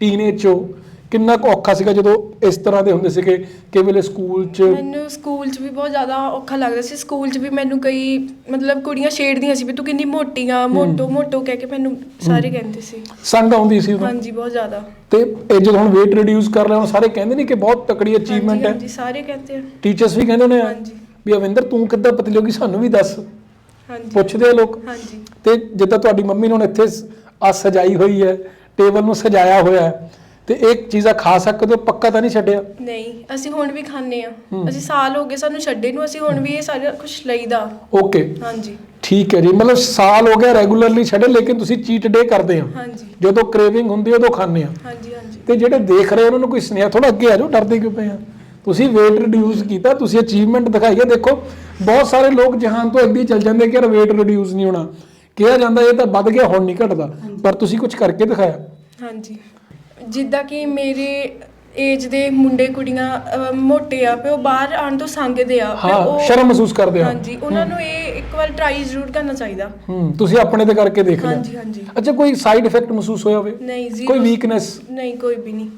ਟੀਨੇਜ ਚੋ ਕਿੰਨਾ ਕੁ ਔਖਾ ਸੀਗਾ ਜਦੋਂ ਇਸ ਤਰ੍ਹਾਂ ਦੇ ਹੁੰਦੇ ਸੀਗੇ ਕਿ ਵੇਲੇ ਸਕੂਲ ਚ ਮੈਨੂੰ ਸਕੂਲ 'ਚ ਵੀ ਬਹੁਤ ਜ਼ਿਆਦਾ ਔਖਾ ਲੱਗਦਾ ਸੀ। ਸਕੂਲ 'ਚ ਵੀ ਮੈਨੂੰ ਕਈ ਮਤਲਬ ਕੁੜੀਆਂ ਛੇੜਦੀਆਂ ਸੀ ਵੀ ਤੂੰ ਕਿੰਨੀ ਮੋਟੀ ਆ ਮੋਟੋ ਮੋਟੋ ਕਹਿ ਕੇ ਮੈਨੂੰ ਸਾਰੇ ਕਹਿੰਦੇ ਸੀ। ਸੰਗ ਆਉਂਦੀ ਸੀ ਉਦੋਂ? ਹਾਂਜੀ ਬਹੁਤ ਜ਼ਿਆਦਾ। ਤੇ ਇਹ ਜਦੋਂ ਹੁਣ weight reduce ਕਰ ਲਿਆ ਹੁਣ ਸਾਰੇ ਕਹਿੰਦੇ ਨੇ ਕਿ ਬਹੁਤ ਤਕੜੀ ਅਚੀਵਮੈਂਟ ਹਾਂਜੀ ਹੈ। ਹਾਂਜੀ ਸਾਰੇ ਕਹਿੰਦੇ ਆ। ਟੀਚਰਸ ਵੀ ਕਹਿੰਦੇ ਨੇ ਹਾਂਜੀ। ਵੀ ਅਵਿੰਦਰ ਤੂੰ ਕਿੱਦਾਂ ਪਤਲੀ ਹੋ ਗਈ ਸਾਨੂੰ ਵੀ ਦੱਸ। ਪੁੱਛਦੇ ਆ ਲੋਕ। ਹਾਂਜੀ। ਤੇ ਜਿੱਦਾਂ ਤੁਹਾਡੀ ਮੰਮੀ ਨੇ ਇੱਥੇ ਆ ਸਜਾਈ ਹੋਈ ਹੈ ਟੇਬਲ ਨੂੰ ਸਜਾਇਆ ਹੋਇਆ ਹੈ ਤੇ ਇਹ ਚੀਜ਼ਾਂ ਖਾ ਸਕਦੇ ਹੋ ਪੱਕਾ ਤਾਂ ਨਹੀਂ ਛੱਡਿਆ? ਨਹੀਂ ਅਸੀਂ ਹੁਣ ਵੀ ਖਾਂਦੇ ਆ ਅਸੀਂ ਸਾਲ ਹੋ ਗਏ ਸਾਨੂੰ ਛੱਡੇ ਨੂੰ ਅਸੀਂ ਹੁਣ ਵੀ ਇਹ ਸਾਰਾ ਕੁਝ ਲਈਦਾ। ਓਕੇ। ਹਾਂਜੀ। ਠੀਕ ਹੈ ਜੀ ਮਤਲਬ ਸਾਲ ਹੋ ਗਿਆ ਰੈਗੂਲਰਲੀ ਛੱਡੇ ਲੇਕਿਨ ਤੁਸੀਂ ਚੀਟ ਡੇ ਕਰਦੇ ਹੋ। ਹਾਂਜੀ। ਜਦੋਂ ਕ੍ਰੇਵਿੰਗ ਹੁੰਦੀ ਹੈ ਉਦੋਂ ਖਾਂਦੇ ਆ ਹਾਂਜੀ ਹਾਂਜੀ। ਤੇ ਜਿਹੜੇ ਦੇਖ ਰਹੇ ਉਹਨਾਂ ਨੂੰ ਕੋਈ ਸੁਨੇਹਾ ਥੋੜਾ ਅੱਗੇ ਆ ਜਾਓ ਡਰਦੇ ਕਿਉਂ ਪਏ ਆ? ਤੁਸੀਂ weight reduce ਕੀਤਾ ਤੁਸੀਂ ਅਚੀਵਮੈਂਟ ਦਿਖਾਈ ਹੈ। ਦੇਖੋ ਬਹੁਤ ਸਾਰੇ ਲੋਕ ਜਹਾਨ ਤੋਂ ਅੱਗੇ ਚੱਲ ਜਾਂਦੇ ਕਿ ਯਾਰ weight reduce ਨਹੀਂ ਹੋਣਾ। ਕਿਹਾ ਜਾਂਦਾ ਇਹ ਤਾਂ ਵੱਧ ਗਿਆ ਹੁਣ ਨਹੀਂ ਘਟਦਾ। ਪਰ ਤੁਸੀਂ ਕੁਝ ਕਰਕੇ ਦਿਖਾਇਆ। ਹਾਂਜੀ। ਜਿੱਦਾਂ ਕਿ ਮੇਰੇ ਏਜ ਦੇ ਮੁੰਡੇ ਕੁੜੀਆਂ ਅਹ, ਮੋਟੇ ਆ ਉਹ ਬਾਹਰ ਆਉਣ ਤੋਂ ਸੰਗਦੇ ਆ ਹਾਂ ਉਹ- ਸ਼ਰਮ ਮਹਿਸੂਸ ਕਰਦੇ ਆ। ਹਾਂਜੀ ਉਹਨਾਂ ਨੂੰ ਇਹ ਇੱਕ ਵਾਰ ਟਰਾਈ ਜ਼ਰੂਰ ਕਰਨਾ ਚਾਹੀਦਾ। ਹੂੰ ਤੁਸੀਂ ਆਪਣੇ ਤੇ ਕਰਕੇ ਦੇਖ ਲਿਆ। ਹਾਂਜੀ ਹਾਂਜੀ। ਅੱਛਾ ਕੋਈ ਸਾਈਡ ਇਫੈਕਟ ਮਹਿਸੂਸ ਹੋਇਆ ਹੋਵੇ? ਨਹੀਂ ਜ਼ੀਰੋ ਕੋਈ ਵੀਕਨੈਸ ਨਹੀਂ ਕੋਈ ਵੀ ਨਹੀਂ।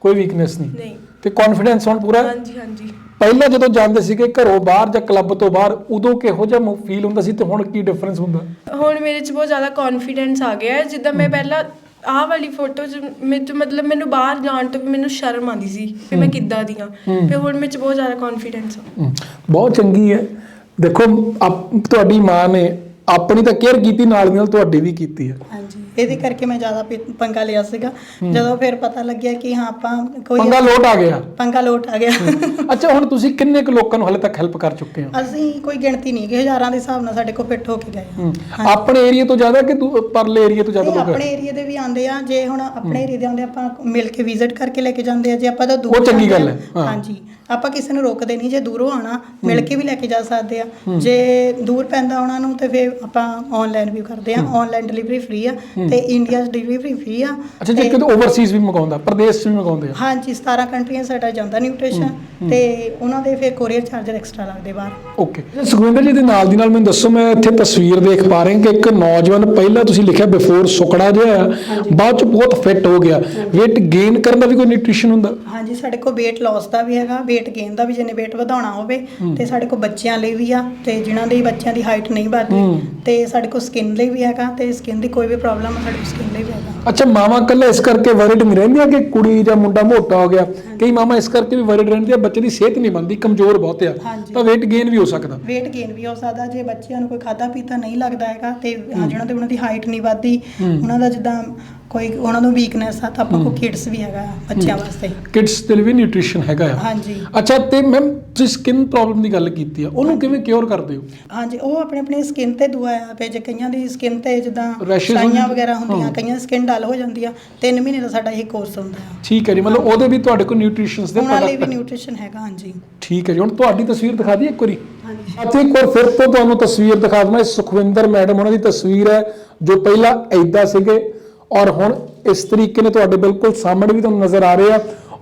ਕੋਈ ਵੀਕਨੈਸ ਨਹੀਂ। ਨਹੀਂ। ਤੇ ਕੌਨਫੀਡੈਂਸ ਹੁਣ ਪੂਰਾ? ਹਾਂਜੀ ਹਾਂਜੀ। ਪਹਿਲਾਂ ਜਦੋਂ ਜਾਂਦੇ ਸੀਗੇ ਘਰੋਂ ਬਾਹਰ ਜਾਂ ਕਲੱਬ ਤੋਂ ਬਾਹਰ ਉਦੋਂ ਕਿਹੋ ਜਿਹਾ ਫੀਲ ਹੁੰਦਾ ਸੀ ਤੇ ਹੁਣ ਕੀ ਡਿਫਰੈਂਸ ਹੁੰਦਾ? ਹੁਣ ਮੇਰੇ 'ਚ ਬਹੁਤ ਜ਼ਿਆਦਾ ਕੌਨਫੀਡੈਂਸ ਆ ਗਿਆ ਹੈ। ਜਿੱਦਾਂ ਮੈਂ ਪਹਿਲਾਂ ਆਹ ਵਾਲੀ ਫੋਟੋ 'ਚ 'ਚ ਮਤਲਬ ਮੈਨੂੰ ਬਾਹਰ ਜਾਣ ਤੋਂ ਵੀ ਮੈਨੂੰ ਸ਼ਰਮ ਆਉਂਦੀ ਸੀ ਕਿ ਮੈਂ ਕਿੱਦਾਂ ਦੀ ਹਾਂ। ਹੂੰ। ਤੇ ਹੁਣ ਮੇਰੇ 'ਚ ਬਹੁਤ ਜ਼ਿਆਦਾ ਕੌਨਫੀਡੈਂਸ ਆ। ਹਮ, ਬਹੁਤ ਚੰਗੀ ਹੈ। ਦੇਖੋ ਆਪ- ਤੁਹਾਡੀ ਮਾਂ ਨੇ ਆਪਣੀ ਤਾਂ ਕੇਅਰ ਕੀਤੀ ਨਾਲ ਦੀ ਨਾਲ ਤੁਹਾਡੀ ਵੀ ਕੀਤੀ ਹੈ। ਹਾਂਜੀ ਇਹਦੇ ਕਰਕੇ ਮੈਂ ਜ਼ਿਆਦਾ ਪਿ- ਪੰਗਾ ਲਿਆ ਸੀਗਾ। ਜਦੋਂ ਫਿਰ ਪਤਾ ਲੱਗਿਆ ਕਿ ਹਾਂ ਆਪਾਂ ਕੋਈ ਪੰਗਾ ਲੋਟ ਆ ਗਿਆ। ਪੰਗਾ ਲੋਟ ਆ ਗਿਆ। ਅੱਛਾ ਹੁਣ ਤੁਸੀਂ ਕਿੰਨੇ ਕੁ ਲੋਕਾਂ ਨੂੰ ਹਲੇ ਤੱਕ ਹੈਲਪ ਕਰ ਚੁੱਕੇ ਹੋ? ਅਸੀਂ ਕੋਈ ਗਿਣਤੀ ਨਹੀਂ ਕਿ ਹਜ਼ਾਰਾਂ ਦੇ ਹਿਸਾਬ ਨਾਲ ਸਾਡੇ ਕੋਲ ਫਿੱਟ ਹੋ ਕੇ ਗਏ ਆ। ਆਪਣੇ ਏਰੀਆ ਤੋਂ ਜ਼ਿਆਦਾ ਕਿ ਦੂ- ਪਰਲੇ ਏਰੀਆ ਤੋਂ ਜ਼ਿਆਦਾ ਨਹੀਂ, ਲੋਕ? ਆਪਣੇ ਹੈ? ਏਰੀਆ ਦੇ ਵੀ ਆਉਂਦੇ ਆ। ਜੇ ਹੁਣ ਆਪਣੇ ਏਰੀਆ ਦੇ ਆਉਂਦੇ ਆਪਾਂ ਮਿਲ ਕੇ ਵਿਜ਼ਿਟ ਕਰਕੇ ਲੈ ਕੇ ਜਾਂਦੇ ਆ। ਜੇ ਆਪਾਂ ਤਾਂ ਦੂਰ ਉਹ ਚੰਗੀ ਗੱਲ ਹਾਂ। ਹਾਂਜੀ। ਆਪਾਂ ਕਿਸੇ ਨੂੰ ਰੋਕਦੇ ਨਹੀਂ। ਜੇ ਦੂਰੋਂ ਆਣਾ ਮਿਲ ਕੇ ਵੀ ਲੈ ਕੇ ਜਾ ਸਕਦੇ ਆ। ਜੇ ਦੂਰ ਪੈਂਦਾ ਉਹਨਾਂ ਨੂੰ ਤੇ ਫਿਰ ਆਪਾਂ ਆਨਲਾਈਨ ਵੀ ਕਰਦੇ ਆ ਆਨਲਾਈਨ ਡਿਲੀਵਰੀ ਫ੍ਰੀ ਆ ਤੇ ਇੰਡੀਆ 'ਚ ਡਿਲੀਵਰੀ ਫ੍ਰੀ ਆ ਅੱਛਾ ਜੇ ਕਿਤੇ ਓਵਰਸੀਜ਼ ਵੀ ਮੰਗਾਉਂਦਾ ਪ੍ਰਦੇਸ਼ ਚ ਵੀ ਮੰਗਾਉਂਦੇ ਆ? ਹਾਂਜੀ 17 ਕੰਟਰੀਆਂ ਸਾਡਾ ਜਾਂਦਾ ਨਿਊਟ੍ਰੀਸ਼ਨ ਤੇ ਉਹਨਾਂ ਦੇ ਫਿਰ ਕੋਰੀਅਰ ਚਾਰਜਰ ਐਕਸਟਰਾ ਲੱਗਦੇ ਬਾਹਰ। ਓਕੇ ਸੁਖਵਿੰਦਰ ਜੀ ਦੇ ਨਾਲ ਦੀ ਨਾਲ ਮੈਨੂੰ ਦੱਸੋ ਮੈਂ ਇੱਥੇ ਤਸਵੀਰ ਦੇਖ ਪਾ ਰਿਹਾ ਕਿ ਇੱਕ ਨੌਜਵਾਨ ਪਹਿਲਾਂ ਤੁਸੀਂ ਲਿਖਿਆ ਬਿਫੋਰ ਸੁਕੜਾ ਜਿਹਾ ਆ ਬਾਅਦ ਚ ਬਹੁਤ ਫਿੱਟ ਹੋ ਗਿਆ। weight ਗੇਨ ਕਰਨ ਦਾ ਵੀ ਕੋਈ ਨਿਊਟ੍ਰੀਸ਼ਨ ਹੁੰਦਾ? ਹਾਂਜੀ ਸਾਡੇ ਕੋਲ weight loss ਦਾ ਵੀ ਹੈਗਾ weight gain ਦਾ ਵੀ ਜਿਹਨੇ weight ਵਧਾਉਣਾ ਹੋਵੇ ਤੇ ਸਾਡੇ ਕੋਲ ਬੱਚਿਆਂ ਲਈ ਵੀ ਆ ਤੇ ਜਿਨ੍ਹਾਂ ਦੀ ਬੱਚਿਆਂ ਦੀ ਹਾਈਟ ਨਹੀਂ ਵੱਧਦੀ ਤੇ ਸਾਡੇ ਕੋਲ ਸਕਿਨ ਲਈ ਵੀ ਹੈਗਾ ਤੇ ਸਕਿਨ ਦੀ ਕੋਈ ਵੀ ਪ੍ਰੋਬਲਮ ਸਾਡੇ ਕੋਲ ਸਕਿਨ ਲਈ ਵੀ ਹੈਗਾ। ਅੱਛਾ ਮਾਵਾ ਕੱਲਾ ਇਸ ਕਰਕੇ ਵਰਿਡ ਨਹੀਂ ਰਹਿੰਦੀਆਂ ਕਿ ਕੁੜੀ ਜਾਂ ਮੁੰਡਾ ਮੋਟਾ ਹੋ ਗਿਆ? ਕਈ ਮਾਮਾ ਇਸ ਕਰਕੇ ਵੀ ਵਰਿਡ ਰਹਿੰਦੀ ਆ ਬੱਚੇ ਦੀ ਸਿਹਤ ਨਹੀਂ ਬਣਦੀ ਕਮਜ਼ੋਰ ਬਹੁਤ ਆ। ਹਾਂਜੀ। ਤਾਂ weight gain ਵੀ ਹੋ ਸਕਦਾ। weight gain ਵੀ ਹੋ ਸਕਦਾ ਜੇ ਬੱਚਿਆਂ ਨੂੰ ਕੋਈ ਖਾਦਾ ਪੀਤਾ ਨਹੀਂ ਲੱਗਦਾ ਹੈਗਾ ਤੇ ਜਿਹਨਾਂ ਦੇ ਉਹਨਾਂ ਦੀ ਹਾਈਟ ਨਹੀਂ ਵੱਧਦੀ ਉਹਨਾਂ ਦਾ ਜਿੱਦਾਂ ਕੋਈ ਉਹਨਾਂ ਨੂੰ ਵੀਕਨੈਸ ਆ ਤਾਂ ਆਪਾਂ ਕੋਲ ਕਿਡਸ ਵੀ ਹੈਗਾ ਬੱਚਿਆਂ ਵਾਸਤੇ। ਕਿਡਸ ਦੇ ਲਈ ਵੀ ਨਿਊਟ੍ਰੀਸ਼ਨ ਹੈਗਾ ਆ। ਹਾਂਜੀ। ਅੱਛਾ ਤੇ ਮੈਮ ਤੁਸੀਂ ਸਕਿਨ ਪ੍ਰੋਬਲਮ ਦੀ ਗੱਲ ਕੀਤੀ ਆ ਉਹਨੂੰ ਕਿਵੇਂ ਕਿਉਰ ਕਰਦੇ ਹੋ? ਹਾਂਜੀ ਉਹ ਆਪਣੇ ਆਪਣੇ ਸਕਿਨ ਤੇ ਦੁਆ ਆ ਪਏ ਜੇ ਕਈਆਂ ਦੀ ਸਕਿਨ ਤੇ ਜਿੱਦਾਂ ਛਾਈਆਂ? ਵਗੈਰਾ ਹੁੰਦੀਆਂ। ਕਈਆਂ ਦੀ ਸਕਿਨ ਡਲ ਹੋ ਜਾਂਦੀ ਆ 3 ਮਹੀਨੇ ਦਾ ਸਾਡਾ ਇਹ ਕੋਰਸ ਹੁੰਦਾ ਆ। ਠੀਕ ਹੈ ਜੀ ਮਤਲਬ ਉਹਦੇ ਵੀ ਤੁਹਾਡੇ ਕੋਲ ਨਿਊਟ੍ਰੀਸ਼ਨਸ ਦੇ ਉਹਨਾਂ ਲਈ ਵੀ ਨਿਊਟ੍ਰੀਸ਼ਨ ਹੈਗਾ ਹਾਂਜੀ। ਠੀਕ ਹੈ ਜੀ ਹੁਣ ਤੁਹਾਡੀ ਤਸਵੀਰ ਦਿਖਾ ਦਈਏ ਇੱਕ ਵਾਰੀ। ਅਤੇ ਇੱਕ ਵਾਰ ਫਿਰ ਤੋਂ ਤੁਹਾਨੂੰ ਤਸਵੀਰ ਦਿਖਾ ਦਵਾਂ ਇਹ ਸੁਖਵਿੰਦਰ ਮੈਡਮ ਉਹਨਾਂ ਦੀ ਤਸਵੀਰ ਹੈ ਜੋ ਪਹਿਲਾਂ ਐਦਾਂ ਸੀਗੇ ਔਰ ਹੁਣ ਇਸ ਤਰੀਕੇ ਨੇ ਤੁਹਾਡੇ ਬਿਲਕੁਲ ਸਾਹਮਣੇ ਵੀ ਤੁਹਾਨੂੰ ਨਜ਼ਰ ਆ ਰਹੇ ਆ।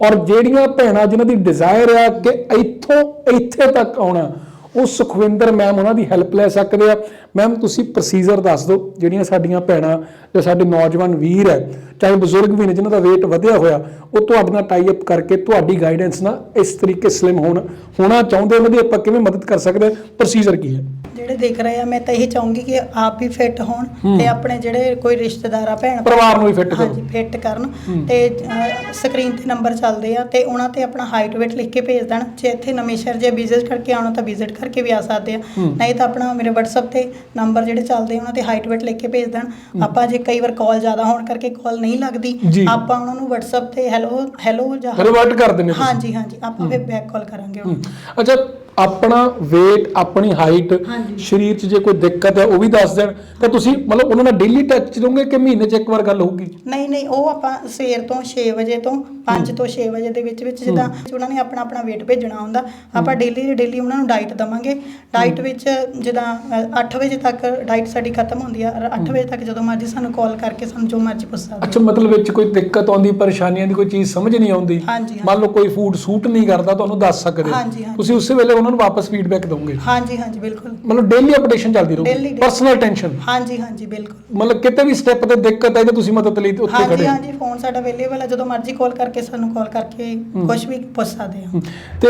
ਔਰ ਜਿਹੜੀਆਂ ਭੈਣਾਂ ਜਿਨ੍ਹਾਂ ਦੀ ਡਿਜ਼ਾਇਰ ਆ ਕਿ ਇੱਥੋਂ ਇੱਥੇ ਤੱਕ ਆਉਣਾ ਉਹ ਸੁਖਵਿੰਦਰ ਮੈਮ ਉਹਨਾਂ ਦੀ ਹੈਲਪ ਲੈ ਸਕਦੇ ਆ। ਮੈਮ ਤੁਸੀਂ ਪ੍ਰੋਸੀਜਰ ਦੱਸ ਦਿਓ ਜਿਹੜੀਆਂ ਸਾਡੀਆਂ ਭੈਣਾਂ ਜਾਂ ਸਾਡੇ ਨੌਜਵਾਨ ਵੀਰ ਹੈ ਚਾਹੇ ਬਜ਼ੁਰਗ ਵੀ ਨੇ ਜਿਨ੍ਹਾਂ ਦਾ weight ਵਧਿਆ ਹੋਇਆ ਉਹ ਤੁਹਾਡੇ ਨਾਲ ਟਾਈ ਅਪ ਕਰਕੇ ਤੁਹਾਡੀ ਗਾਈਡੈਂਸ ਨਾਲ ਇਸ ਤਰੀਕੇ ਸਲਿਮ ਹੋਣ। ਹੋਣਾ ਚਾਹੁੰਦੇ ਉਹਨਾਂ ਦੀ ਆਪਾਂ ਕਿਵੇਂ ਮਦਦ ਕਰ ਸਕਦੇ ਪ੍ਰੋਸੀਜਰ ਕੀ ਹੈ? ਜਿਹੜੇ ਦੇਖ ਰਹੇ ਆ ਮੈਂ ਤਾਂ ਇਹ ਚਾਹੂੰਗੀ ਕਿ ਆਪ ਵੀ ਫਿੱਟ ਹੋਣ ਤੇ ਆਪਣੇ ਜਿਹੜੇ ਕੋਈ ਰਿਸ਼ਤੇਦਾਰ ਆ ਭੈਣ ਪਰਿਵਾਰ ਨੂੰ ਵੀ fit ਕਰੋ। ਹਾਂਜੀ ਫਿੱਟ ਕਰਨ। ਤੇ ਸਕਰੀਨ ਤੇ ਨੰਬਰ ਚੱਲਦੇ ਆ ਤੇ ਉਹਨਾਂ ਤੇ ਆਪਣਾ ਹਾਈਟ weight ਲਿਖ ਕੇ ਭੇਜ ਦੇਣ। ਜੇ ਇੱਥੇ ਨਵੇਂ ਸ਼ਹਿਰ ਜੇ ਵਿਜ਼ਿਟ ਕਰਕੇ ਆਉਣਾ ਤਾਂ ਵਿਜ਼ਿਟ ਕਰਕੇ ਵੀ ਆ ਸਕਦੇ ਆ। ਨਹੀਂ ਤਾਂ ਆਪਣਾ ਮੇਰੇ WhatsApp ਤੇ ਨੰਬਰ ਜਿਹੜੇ ਚੱਲਦੇ ਉਹਨਾਂ ਤੇ ਹਾਈਟ weight ਲਿਖ ਕੇ ਭੇਜ ਦੇਣ। ਆਪਾਂ ਜੇ ਕਈ ਵਾਰ ਕਾਲ ਜ਼ਿਆਦਾ ਹੋਣ ਕਰਕੇ ਕਾਲ ਨਹੀਂ ਲੱਗਦੀ ਜੀ। ਆਪਾਂ ਉਹਨਾਂ ਨੂੰ WhatsApp ਤੇ ਹੈਲੋ ਹੈਲੋ ਜਾਂ ਰਿਵਰਟ ਕਰ ਦਿੰਦੇ ਤੁਸੀਂ। ਹਾਂਜੀ ਹਾਂਜੀ ਆਪਾਂ ਫਿਰ ਬੈਕ ਕਾਲ ਕਰਾਂਗੇ ਉਹਨਾਂ ਨੂੰ। ਅੱਛਾ ਆਪਣਾ weight ਆਪਣੀ ਹਾਂਜੀ। ਸਰੀਰ 'ਚ ਜੇ ਕੋਈ ਦਿੱਕਤ ਹੈ ਉਹ ਵੀ ਦੱਸ ਦੇਣ। ਤਾਂ ਤੁਸੀਂ ਮਤਲਬ ਉਹਨਾਂ ਨਾਲ ਡੇਲੀ ਟੱਚ 'ਚ ਰਹੋਗੇ ਕਿ ਮਹੀਨੇ 'ਚ ਇੱਕ ਵਾਰ ਗੱਲ ਹੋਊਗੀ? ਨਹੀਂ ਨਹੀਂ ਉਹ ਆਪਾਂ ਸਵੇਰ ਤੋਂ 6 ਵਜੇ ਤੋਂ 5 ਤੋਂ 6 ਵਜੇ ਦੇ ਵਿੱਚ ਵਿੱਚ ਜਿੱਦਾਂ ਉਹਨਾਂ ਨੇ ਆਪਣਾ ਆਪਣਾ weight ਭੇਜਣਾ ਹੁੰਦਾ ਆਪਾਂ ਡੇਲੀ ਡੇਲੀ ਉਹਨਾਂ ਨੂੰ ਡਾਈਟ ਦਵਾਂਗੇ। ਡਾਈਟ ਵਿੱਚ ਜਿੱਦਾਂ 8 ਵਜੇ ਤੱਕ ਡਾਈਟ ਸਾਡੀ ਖਤਮ ਹੁੰਦੀ ਆ 8 ਵਜੇ ਤੱਕ ਜਦੋਂ ਮਰਜ਼ੀ ਸਾਨੂੰ ਕਾਲ ਕਰਕੇ ਸਾਨੂੰ ਜੋ ਮਰਜ਼ੀ ਪੁੱਛ ਸਕਦੇ ਅੱਛਾ ਮਤਲਬ ਵਿੱਚ ਕੋਈ ਦਿੱਕਤ ਆਉਂਦੀ ਪਰੇਸ਼ਾਨੀਆਂ ਦੀ ਕੋਈ ਚੀਜ਼ ਸਮਝ ਨਹੀਂ ਆਉਂਦੀ? ਮੰਨ ਲਓ ਕੋਈ ਫੂਡ ਸੂਟ ਨਹੀਂ ਕਰਦਾ ਤੁਹਾਨੂੰ ਦੱਸ ਸਕਦੇ। ਤੁਸੀਂ ਉਸੇ ਵੇਲੇ ਉਹਨਾਂ ਨੂੰ ਵਾਪਸ ਫੀਡਬੈਕ ਦੋਗੇ ਹਾਂਜੀ ਹਾਂਜੀ ਬਿਲਕੁਲ। ਮਤਲਬ ਡੇਲੀ ਅਪਡੇਸ਼ਨ ਚੱਲਦੀ ਰਹੂਗੀ। Daily। ਪਰਸਨਲ ਟੈਨਸ਼ਨ ਹਾਂਜੀ ਹਾਂਜੀ ਬਿਲਕੁਲ। ਮਤਲਬ ਕਿਤੇ ਵੀ ਸਟੈਪ ਤੇ ਦਿੱਕਤ ਆਈ ਤਾਂ ਤੁਸੀਂ ਮਦਦ ਲਈ ਉੱਥੇ ਹਾਂਜੀ ਖੜੇ ਹੋ। ਹਾਂਜੀ ਫੋਨ ਸਾਡਾ ਅਵੇਲੇਬਲ ਹੈ ਜਦੋਂ ਮਰਜ਼ੀ ਕਾਲ ਕਰਕੇ ਸਾਨੂੰ ਕਾਲ ਕਰਕੇ ਕੁਝ ਵੀ ਪੁੱਛ ਸਕਦੇ ਆ। ਤੇ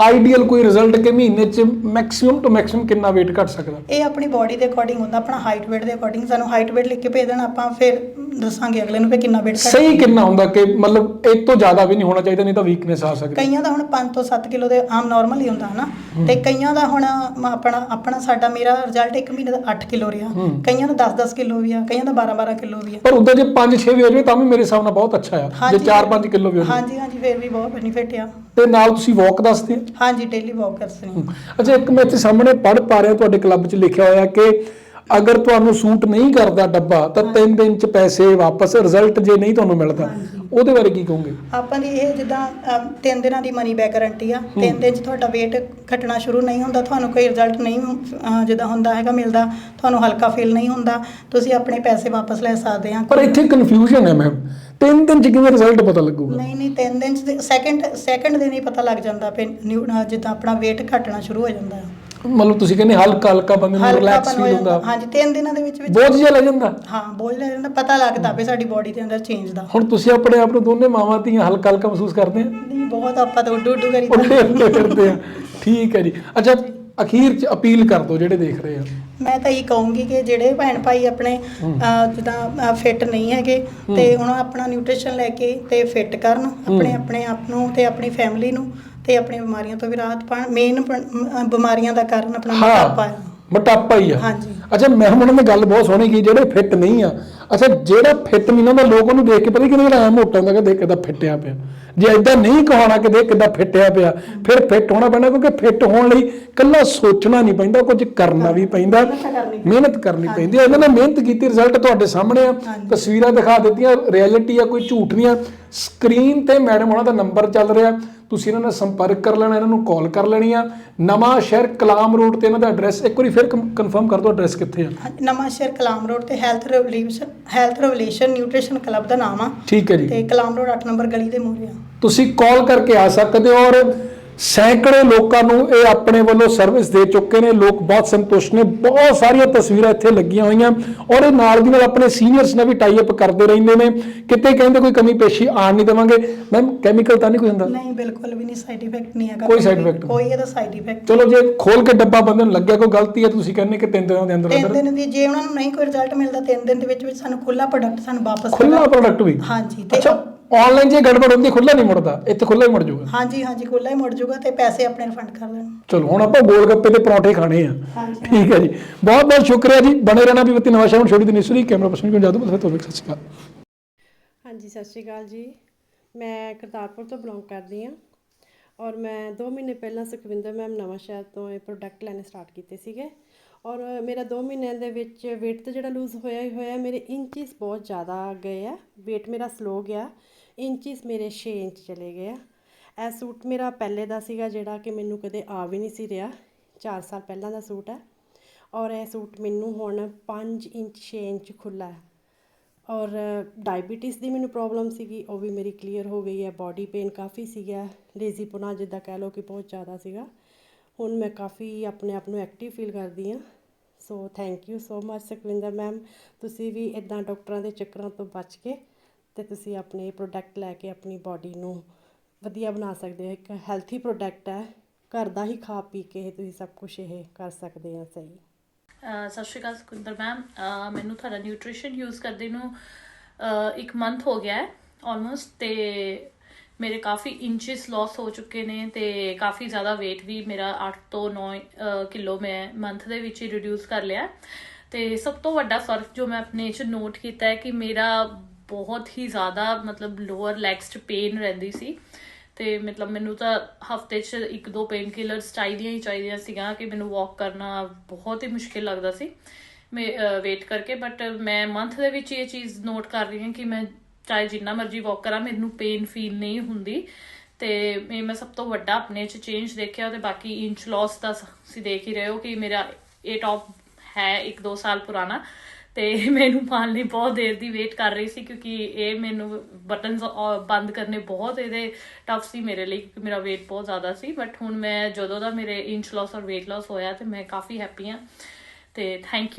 ਆਈਡੀਅਲ ਕੋਈ ਰਿਜ਼ਲਟ ਕਿ ਮਹੀਨੇ 'ਚ ਮੈਕਸਿਮਮ ਤੋਂ ਮੈਕਸਿਮਮ ਕਿੰਨਾ weight ਘਟ ਸਕਦਾ? ਇਹ ਆਪਣੀ ਬਾਡੀ ਦੇ ਅਕੋਰਡਿੰਗ ਹੁੰਦਾ ਆਪਣਾ ਹਾਈਟ weight ਦੇ ਅਕੋਰਡਿੰਗ ਸਾਨੂੰ ਹਾਈਟ weight ਲਿਖ ਕੇ ਭੇਜ ਦੇਣਾ ਆਪਾਂ ਫਿਰ ਦੱਸਾਂਗੇ ਅਗਲੇ ਨੂੰ ਵੀ ਕਿੰਨਾ weight ਘੱਟ ਸਹੀ ਕਿੰਨਾ ਹੁੰਦਾ ਕਿ ਮਤਲਬ ਇਹ ਤੋਂ ਜ਼ਿਆਦਾ ਵੀ ਨਹੀਂ ਹੋਣਾ ਚਾਹੀਦਾ ਨਹੀਂ ਤਾਂ ਵੀਕਨੈਸ ਆ ਸਕਦੀ। ਕਈਆਂ ਦਾ ਹੁਣ 5 ਤੋਂ 7 ਕਿਲੋ ਦੇ ਆਮ ਨਾਰਮਲ ਹੀ ਹੁੰਦਾ ਹਨਾ? ਤੇ ਕਈਆਂ ਦਾ ਹੁਣ ਮ- ਆਪਣਾ ਆਪਣਾ ਸਾਡਾ ਮੇਰਾ ਰਿਜ਼ਲਟ ਇੱਕ ਮਹੀਨੇ ਦਾ 8 ਕਿਲੋ ਰਿਹਾ। ਕਈਆਂ ਦਾ 10-10 ਕਿਲੋ ਵੀ ਆ ਕਈਆਂ ਦਾ 12-12 ਕਿਲੋ ਵੀ ਆ। ਪਰ ਉਦੋਂ ਜੇ 5-6 ਵੀ ਹੋ ਜਾਵੇ ਤਾਂ ਵੀ ਮੇਰੇ ਹਿਸਾਬ ਨਾਲ ਬਹੁਤ ਅੱਛਾ ਆ। ਜੇ ਹਾਂਜੀ। 4-5 ਕਿਲੋ ਵੀ ਹੋ ਜਾਵੇ। ਹਾਂਜੀ ਹਾਂਜੀ ਫਿਰ ਵੀ ਬਹੁਤ ਬੈਨੀਫਿਟ ਆ। ਤੇ ਨਾਲ ਤੁਸੀਂ ਵਾਕ ਦੱਸਦੇ ਆ। ਹਾਂਜੀ ਡੇਲੀ ਵਾਕ ਕਰਨੀ ਅੱਛਾ ਇੱਕ ਮੈਂ ਇੱਥੇ ਸਾਹਮਣੇ ਪੜ੍ਹ ਪਾ ਰਿਹਾ ਤੁਹਾਡੇ ਕਲੱਬ 'ਚ ਲਿਖਿਆ ਹੋਇਆ ਕਿ ਅਗਰ ਤੁਹਾਨੂੰ ਸੂਟ ਨਹੀਂ ਕਰਦਾ ਡੱਬਾ ਤਾਂ 3 ਦਿਨ 'ਚ ਪੈਸੇ ਵਾਪਸ ਰਿਜ਼ਲਟ ਜੇ ਨਹੀਂ ਤੁਹਾਨੂੰ ਮਿਲਦਾ ਉਹਦੇ ਬਾਰੇ ਕੀ ਕਹੋਗੇ? ਆਪਾਂ ਦੀ ਇਹ ਜਿੱਦਾਂ ਅਮ, ਤਿੰਨ ਦਿਨਾਂ ਦੀ ਮਨੀ ਬੈਕ ਗਾਰੰਟੀ ਆ। ਤਿੰਨ ਦਿਨ ਚ ਤੁਹਾਡਾ weight ਘਟਣਾ ਸ਼ੁਰੂ ਨਹੀਂ ਹੁੰਦਾ ਤੁਹਾਨੂੰ ਕੋਈ ਰਿਜ਼ਲਟ ਨਹੀਂ ਜਿੱਦਾਂ ਹੁੰਦਾ ਹੈਗਾ ਮਿਲਦਾ ਤੁਹਾਨੂੰ ਹਲਕਾ ਫੀਲ ਨਹੀਂ ਹੁੰਦਾ ਤੁਸੀਂ ਆਪਣੇ ਪੈਸੇ ਵਾਪਸ ਲੈ ਸਕਦੇ ਆ। ਪਰ ਇੱਥੇ ਕਨਫਿਊਜ਼ਨ ਹੈ ਮੈਮ ਤਿੰਨ ਦਿਨ 'ਚ ਕਿਵੇਂ ਰਿਜ਼ਲਟ ਪਤਾ ਲੱਗੂਗਾ? ਨਹੀਂ ਨਹੀਂ ਤਿੰਨ ਦਿਨ ਚ ਸੈਕਿੰਡ ਸੈਕਿੰਡ ਦਿਨ ਹੀ ਪਤਾ ਲੱਗ ਜਾਂਦਾ ਫਿਰ ਜਿੱਦਾਂ ਆਪਣਾ weight ਘਟਣਾ ਸ਼ੁਰੂ ਹੋ ਜਾਂਦਾ। ਹੈ ਮਤਲਬ ਤੁਸੀਂ ਕਹਿੰਦੇ ਹਲਕਾ ਹਲਕਾ ਬੰਦੇ ਨੂੰ ਰਿਲੈਕਸ ਫੀਲ ਹੁੰਦਾ। ਹਾਂਜੀ ਤਿੰਨ ਦਿਨਾਂ ਦੇ ਵਿੱਚ ਵਿੱਚ ਬੋਝ ਜਿਹਾ ਲੱਗ ਜਾਂਦਾ। ਹਾਂ ਬੋਝ ਲੈ ਜਾਂਦਾ ਪਤਾ ਲੱਗਦਾ ਵੀ ਸਾਡੀ ਬਾਡੀ ਦੇ ਅੰਦਰ ਚੇਂਜ ਦਾ। ਹੁਣ ਤੁਸੀਂ ਆਪਣੇ ਆਪ ਨੂੰ ਦੋਨੇ ਮਾਵਾਂ ਧੀਆਂ ਹਲਕਾ ਹਲਕਾ ਮਹਿਸੂਸ ਕਰਦੇ ਆ? ਨਹੀਂ ਬਹੁਤ ਆਪਾਂ ਤਾਂ ਉੱਡੂ ਉੱਡੂ ਕਰੀ ਉੱਡੇ ਉੱਡੇ ਫਿਰਦੇ ਆ। ਠੀਕ ਹੈ ਜੀ। ਅੱਛਾ ਅਖੀਰ 'ਚ ਅਪੀਲ ਕਰ ਦਿਓ ਜਿਹੜੇ ਦੇਖ ਰਹੇ ਆ। ਮੈਂ ਤਾਂ ਇਹ ਕਹੂੰਗੀ ਕਿ ਜਿਹੜੇ ਭੈਣ ਭਾਈ ਆਪਣੇ ਜਿੱਦਾਂ ਫਿੱਟ ਨਹੀਂ ਹੈਗੇ ਤੇ ਉਹਨਾਂ ਆਪਣਾ ਨਿਊਟ੍ਰੀਸ਼ਨ ਲੈ ਕੇ ਤੇ ਫਿੱਟ ਕਰਨ ਆਪਣੇ ਆਪਣੇ ਆਪ ਨੂੰ ਤੇ ਆਪਣੀ ਫੈਮਿਲੀ ਨੂੰ। ਤੇ ਆਪਣੀਆਂ ਬਿਮਾਰੀਆਂ ਤੋਂ ਵੀ ਰਾਹਤ ਪਾਣ ਮੇਨ ਬਿਮਾਰੀਆਂ ਦਾ ਕਾਰਨ ਆਪਣਾ ਮੋਟਾਪਾ ਹੈ। ਮੋਟਾਪਾ ਹੀ ਆ। ਹਾਂਜੀ। ਅੱਛਾ ਮੈਂ ਉਹਨਾਂ ਨੇ ਗੱਲ ਬਹੁਤ ਸੋਹਣੀ ਕੀ ਜਿਹੜੇ ਫਿੱਟ ਨਹੀਂ ਆ। ਅੱਛਾ ਜਿਹੜਾ ਫਿੱਟ ਨਹੀਂ ਹੁੰਦਾ ਲੋਕ ਉਹਨੂੰ ਦੇਖ ਕੇ ਪਤਾ ਕਿਹਨੇ ਜਿਹੜਾ ਮੋਟਾ ਹੁੰਦਾ ਕਿ ਦੇਖ ਕਿਦਾਂ ਫਿੱਟਿਆ ਪਿਆ। ਜੇ ਇਦਾਂ ਨਹੀਂ ਕਹਾਉਣਾ ਕਿ ਦੇਖ ਕਿਦਾਂ ਫਿੱਟਿਆ ਪਿਆ ਫਿਰ ਫਿੱਟ ਹੋਣਾ ਪੈਣਾ ਕਿਉਂਕਿ ਫਿੱਟ ਹੋਣ ਲਈ ਕੱਲਾ ਸੋਚਣਾ ਨਹੀਂ ਪੈਂਦਾ ਕੁਝ ਕਰਨਾ ਵੀ ਪੈਂਦਾ। ਮਿਹਨਤ ਕਰਨੀ ਪੈਂਦੀ। ਹੈ ਇਹਨਾਂ ਨੇ ਮਿਹਨਤ ਕੀਤੀ ਰਿਜ਼ਲਟ ਤੁਹਾਡੇ ਸਾਹਮਣੇ ਆ। ਤਸਵੀਰਾਂ ਦਿਖਾ ਦਿੱਤੀਆਂ ਰਿਐਲਿਟੀ ਆ ਕੋਈ ਝੂਠ ਨਹੀਂ ਆ। ਸਕਰੀਨ ਤੇ ਮੈਡਮ ਉਹਨਾਂ ਦਾ ਨੰਬਰ ਚੱਲ ਰਿਹਾ। ਤੁਸੀਂ ਇਹਨਾਂ ਨਾਲ ਸੰਪਰਕ ਕਰ ਲੈਣਾ ਇਹਨਾਂ ਨੂੰ ਕਾਲ ਕਰ ਲੈਣੀ ਆ। ਨਵਾਂ ਸ਼ਹਿਰ ਕਲਾਮ ਰੋਡ ਤੇ ਇਹਨਾਂ ਦਾ ਐਡਰੈਸ ਇੱਕ ਵਾਰੀ ਫਿਰ ਕਨਫਰਮ ਕਰ ਦਿਓ ਐਡਰੈਸ ਕਿੱਥੇ ਆ। ਨਵਾਂ ਸ਼ਹਿਰ ਕਲਾਮ ਰੋਡ ਤੇ health revolution health revolution nutrition club ਦਾ ਨਾਮ ਆ। ਠੀਕ ਹੈ ਜੀ। ਤੇ ਕਲਾਮ ਰੋਡ 8 ਨੰਬਰ ਗਲੀ ਦੇ ਮੂਹਰੇ ਆ। ਤੁਸੀਂ ਕਾਲ ਕਰਕੇ ਆ ਸਕਦੇ ਹੋ ਔਰ ਸੈਂਕੜੇ ਲੋਕਾਂ ਨੂੰ ਇਹ ਆਪਣੇ ਵੱਲੋਂ ਸਰਵਿਸ ਦੇ ਚੁੱਕੇ ਨੇ। ਲੋਕ ਬਹੁਤ ਸੰਤੁਸ਼ਟ ਨੇ। ਬਹੁਤ ਸਾਰੀਆਂ ਤਸਵੀਰਾਂ ਇੱਥੇ ਲੱਗੀਆਂ ਹੋਈਆਂ। ਔਰ ਇਹ ਨਾਲ ਦੀ ਨਾਲ ਆਪਣੇ ਸੀਨੀਅਰਸ ਨਾਲ ਵੀ ਟਾਈ ਅਪ ਕਰਦੇ ਰਹਿੰਦੇ ਨੇ। ਕਿਤੇ ਕਹਿੰਦੇ ਕੋਈ ਕਮੀ ਪੇਸ਼ੀ ਆਣ ਨਹੀਂ ਦੇਵਾਂਗੇ। ਮੈਮ ਕੈਮੀਕਲ ਤਾਂ ਨਹੀਂ ਕੋਈ ਹੁੰਦਾ? ਨਹੀਂ ਬਿਲਕੁਲ ਵੀ ਨਹੀਂ। ਸਾਈਡ ਇਫੈਕਟ ਨਹੀਂ ਹੈਗਾ। ਕੋਈ effect ਨਹੀਂ। ਕੋਈ ਇਹਦਾ ਸਾਈਡ ਇਫੈਕਟ ਚਲੋ ਜੇ ਖੋਲ ਕੇ ਡੱਬਾ ਬੰਦੇ ਨੂੰ ਲੱਗਿਆ ਕੋਈ ਗਲਤੀ ਹੈ ਤੁਸੀਂ ਕਹਿੰਦੇ ਕਿ ਤਿੰਨ ਦਿਨਾਂ ਦੇ ਅੰਦਰ ਤਿੰਨ ਅੰਦਰ? ਦਿਨ ਦੀ ਜੇ ਉਹਨਾਂ ਨੂੰ ਨਹੀਂ ਕੋਈ ਰਿਜ਼ਲਟ ਮਿਲਦਾ ਤਿੰਨ ਦਿਨ ਦੇ ਵਿੱਚ ਵਿੱਚ ਸਾਨੂੰ ਖੁੱਲਾ ਪ੍ਰੋਡਕਟ ਸਾਨੂੰ ਵਾਪਸ ਖੁੱਲਾ। ਪ੍ਰੋਡਕਟ ਵੀ? ਹਾਂਜੀ ਤੇ ਆਨਲਾਈਨ ਜੇ ਗੜਬੜ ਹੁੰਦੀ ਖੁੱਲਾ ਨਹੀਂ ਮੁੜਦਾ ਇੱਥੇ ਖੁੱਲਾ ਹੀ ਮੁੜ ਜਾਊਗਾ। ਹਾਂਜੀ ਹਾਂਜੀ ਖੁੱਲਾ ਹੀ ਮੁੜ ਜਾਊਗਾ ਤੇ ਪੈਸੇ ਆਪਣੇ ਰਿਫੰਡ ਕਰ ਦੇਣ। ਚਲੋ ਹੁਣ ਆਪਾਂ ਗੋਲ ਗੱਪੇ ਤੇ ਪਰੌਂਠੇ ਖਾਣੇ ਆ। ਠੀਕ ਹੈ ਜੀ। ਬਹੁਤ ਬਹੁਤ ਸ਼ੁਕਰੀਆ ਜੀ। ਬਣੇ ਰਹਿਣਾ ਵੀ ਬੱਤੀ ਨਵਾਂ ਸ਼ਹਿਰ ਛੋਟੀ ਦੀ ਨਿਸਰੀ ਕੈਮਰਾ ਪਰਸਨ ਕੋਲ ਜਾਦੂ ਬਸ ਤੋਂ ਸਤਿ ਸ਼੍ਰੀ ਅਕਾਲ। ਹਾਂਜੀ ਸਤਿ ਸ਼੍ਰੀ ਅਕਾਲ ਜੀ। ਮੈਂ ਕਰਤਾਰਪੁਰ ਤੋਂ ਬਿਲੋਂਗ ਕਰਦੀ ਹਾਂ ਔਰ ਮੈਂ 2 ਮਹੀਨੇ ਪਹਿਲਾਂ ਸੁਖਵਿੰਦਰ ਮੈਮ ਨਵਾਂ ਸ਼ਹਿਰ ਤੋਂ ਇਹ ਪ੍ਰੋਡਕਟ ਲੈਣੇ ਸਟਾਰਟ ਕੀਤੇ ਸੀਗੇ ਔਰ ਮੇਰਾ 2 ਮਹੀਨਿਆਂ ਦੇ ਵਿੱਚ weight ਤਾਂ ਜਿਹੜਾ ਲੂਜ਼ ਹੋਇਆ ਹੀ ਹੋਇਆ ਮੇਰੇ ਇੰਚਸ ਬਹੁਤ ਜ਼ਿਆਦਾ ਗਏ ਆ। weight ਮੇਰਾ ਸਲੋ ਗਿਆ। ਇੰਚਿਸ ਮੇਰੇ 6 ਇੰਚ ਚਲੇ ਗਏ ਆ ਇਹ ਸੂਟ ਮੇਰਾ ਪਹਿਲੇ ਦਾ ਸੀਗਾ ਜਿਹੜਾ ਕਿ ਮੈਨੂੰ ਕਦੇ ਆ ਵੀ ਨਹੀਂ ਸੀ ਰਿਹਾ। 4 ਸਾਲ ਪਹਿਲਾਂ ਦਾ ਸੂਟ ਹੈ। ਔਰ ਇਹ ਸੂਟ ਮੈਨੂੰ ਹੁਣ 5 ਇੰਚ 6 ਇੰਚ ਖੁੱਲਾ ਹੈ। ਔਰ ਡਾਇਬੀਟਿਸ ਦੀ ਮੈਨੂੰ ਪ੍ਰੋਬਲਮ ਸੀਗੀ, ਉਹ ਵੀ ਮੇਰੀ ਕਲੀਅਰ ਹੋ ਗਈ ਹੈ। ਬਾਡੀ ਪੇਨ ਕਾਫੀ ਸੀਗਾ। ਲੇਜ਼ੀਪੁਣਾ ਜਿੱਦਾਂ ਕਹਿ ਲਓ ਕਿ ਬਹੁਤ ਜ਼ਿਆਦਾ ਸੀਗਾ। ਹੁਣ ਮੈਂ ਕਾਫੀ ਆਪਣੇ ਆਪ ਨੂੰ ਐਕਟਿਵ ਫੀਲ ਕਰਦੀ ਹਾਂ। So thank you so much Sukhwinder ma'am ਤੁਸੀਂ ਵੀ ਇਦਾਂ ਡਾਕਟਰਾਂ ਦੇ ਚੱਕਰਾਂ ਤੋਂ ਬਚ ਕੇ ਅਤੇ ਤੁਸੀਂ ਆਪਣੇ ਪ੍ਰੋਡਕਟ ਲੈ ਕੇ ਆਪਣੀ ਬੋਡੀ ਨੂੰ ਵਧੀਆ ਬਣਾ ਸਕਦੇ ਹੋ। ਇੱਕ ਹੈਲਥੀ ਪ੍ਰੋਡਕਟ ਹੈ। ਘਰ ਦਾ ਹੀ ਖਾ ਪੀ ਕੇ ਤੁਸੀਂ ਸਭ ਕੁਝ ਇਹ ਕਰ ਸਕਦੇ ਆ ਸਹੀ। ਸਤਿ ਸ਼੍ਰੀ ਅਕਾਲ ਸੁਖਿੰਦਰ ਮੈਮ ਮੈਨੂੰ ਤੁਹਾਡਾ ਨਿਊਟ੍ਰੀਸ਼ਨ ਯੂਜ਼ ਕਰਦੇ ਨੂੰ ਇੱਕ ਮੰਥ ਹੋ ਗਿਆ ਹੈ ਆਲਮੋਸਟ ਤੇ ਮੇਰੇ ਕਾਫੀ ਇੰਚਸ ਲਾਸ ਹੋ ਚੁੱਕੇ ਨੇ ਤੇ ਕਾਫੀ ਜ਼ਿਆਦਾ weight ਵੀ ਮੇਰਾ 8 ਤੋਂ 9 ਕਿਲੋ ਮੈਂ ਮੰਥ ਦੇ ਵਿੱਚ ਹੀ ਰਿਡਿਊਸ ਕਰ ਲਿਆ। ਤੇ ਸਭ ਤੋਂ ਵੱਡਾ ਫ਼ਰਕ ਜੋ ਮੈਂ ਆਪਣੇ ਚ ਨੋਟ ਕੀਤਾ ਹੈ ਕਿ ਮੇਰਾ ਬਹੁਤ ਹੀ ਜ਼ਿਆਦਾ ਮਤਲਬ ਲੋਅਰ ਲੈਗਸ 'ਚ ਪੇਨ ਰਹਿੰਦੀ ਸੀ। ਤੇ ਮਤਲਬ ਮੈਨੂੰ ਤਾਂ ਹਫ਼ਤੇ 'ਚ ਇੱਕ ਦੋ ਪੇਨ ਕਿਲਰਸ ਚਾਹੀਦੀਆਂ ਹੀ ਚਾਹੀਦੀਆਂ ਸੀਗਾ ਕਿ ਮੈਨੂੰ ਵਾਕ ਕਰਨਾ ਬਹੁਤ ਹੀ ਮੁਸ਼ਕਿਲ ਲੱਗਦਾ ਸੀ। ਮੈਂ ਵੇਟ ਕਰਕੇ ਬਟ ਮੈਂ ਮੰਥ ਦੇ ਵਿੱਚ ਇਹ ਚੀਜ਼ ਨੋਟ ਕਰ ਰਹੀ ਹਾਂ ਕਿ ਮੈਂ ਚਾਹੇ ਜਿੰਨਾ ਮਰਜ਼ੀ ਵਾਕ ਕਰਾਂ, ਮੈਨੂੰ ਪੇਨ ਫੀਲ ਨਹੀਂ ਹੁੰਦੀ। ਤੇ ਇਹ ਮੈਂ ਸਭ ਤੋਂ ਵੱਡਾ ਆਪਣੇ 'ਚ ਚੇਂਜ ਦੇਖਿਆ ਤੇ ਬਾਕੀ ਇੰਚ ਲਾਸ ਦਾ ਤੁਸੀਂ ਦੇਖ ਹੀ ਰਹੇ ਹੋ ਕਿ ਮੇਰਾ ਇਹ ਟੌਪ ਹੈ ਇੱਕ ਦੋ ਸਾਲ ਪੁਰਾਣਾ। ਤੇ (laughs) ਮੈਨੂੰ ਪਾਉਣ ਲਈ ਬਹੁਤ ਦੇਰ ਦੀ ਵੇਟ ਕਰ ਰਹੀ ਸੀ ਕਿਉਂਕਿ ਇਹ ਮੈਨੂੰ ਬਟਨਸ ਬੰਦ ਕਰਨੇ ਬਹੁਤ ਇਹਦੇ ਟਫ ਸੀ ਮੇਰੇ ਲਈ ਕਿਉਂਕਿ ਮੇਰਾ weight ਬਹੁਤ ਜ਼ਿਆਦਾ ਸੀ। ਬਟ ਹੁਣ ਮੈਂ ਜਦੋਂ ਦਾ ਮੇਰੇ ਇੰਚ ਲਾਸ ਔਰ weight ਲਾਸ ਹੋਇਆ ਤੇ ਮੈਂ ਕਾਫੀ ਹੈਪੀ ਹਾਂ। ਤੇ ਥੈਂਕ ਯੂ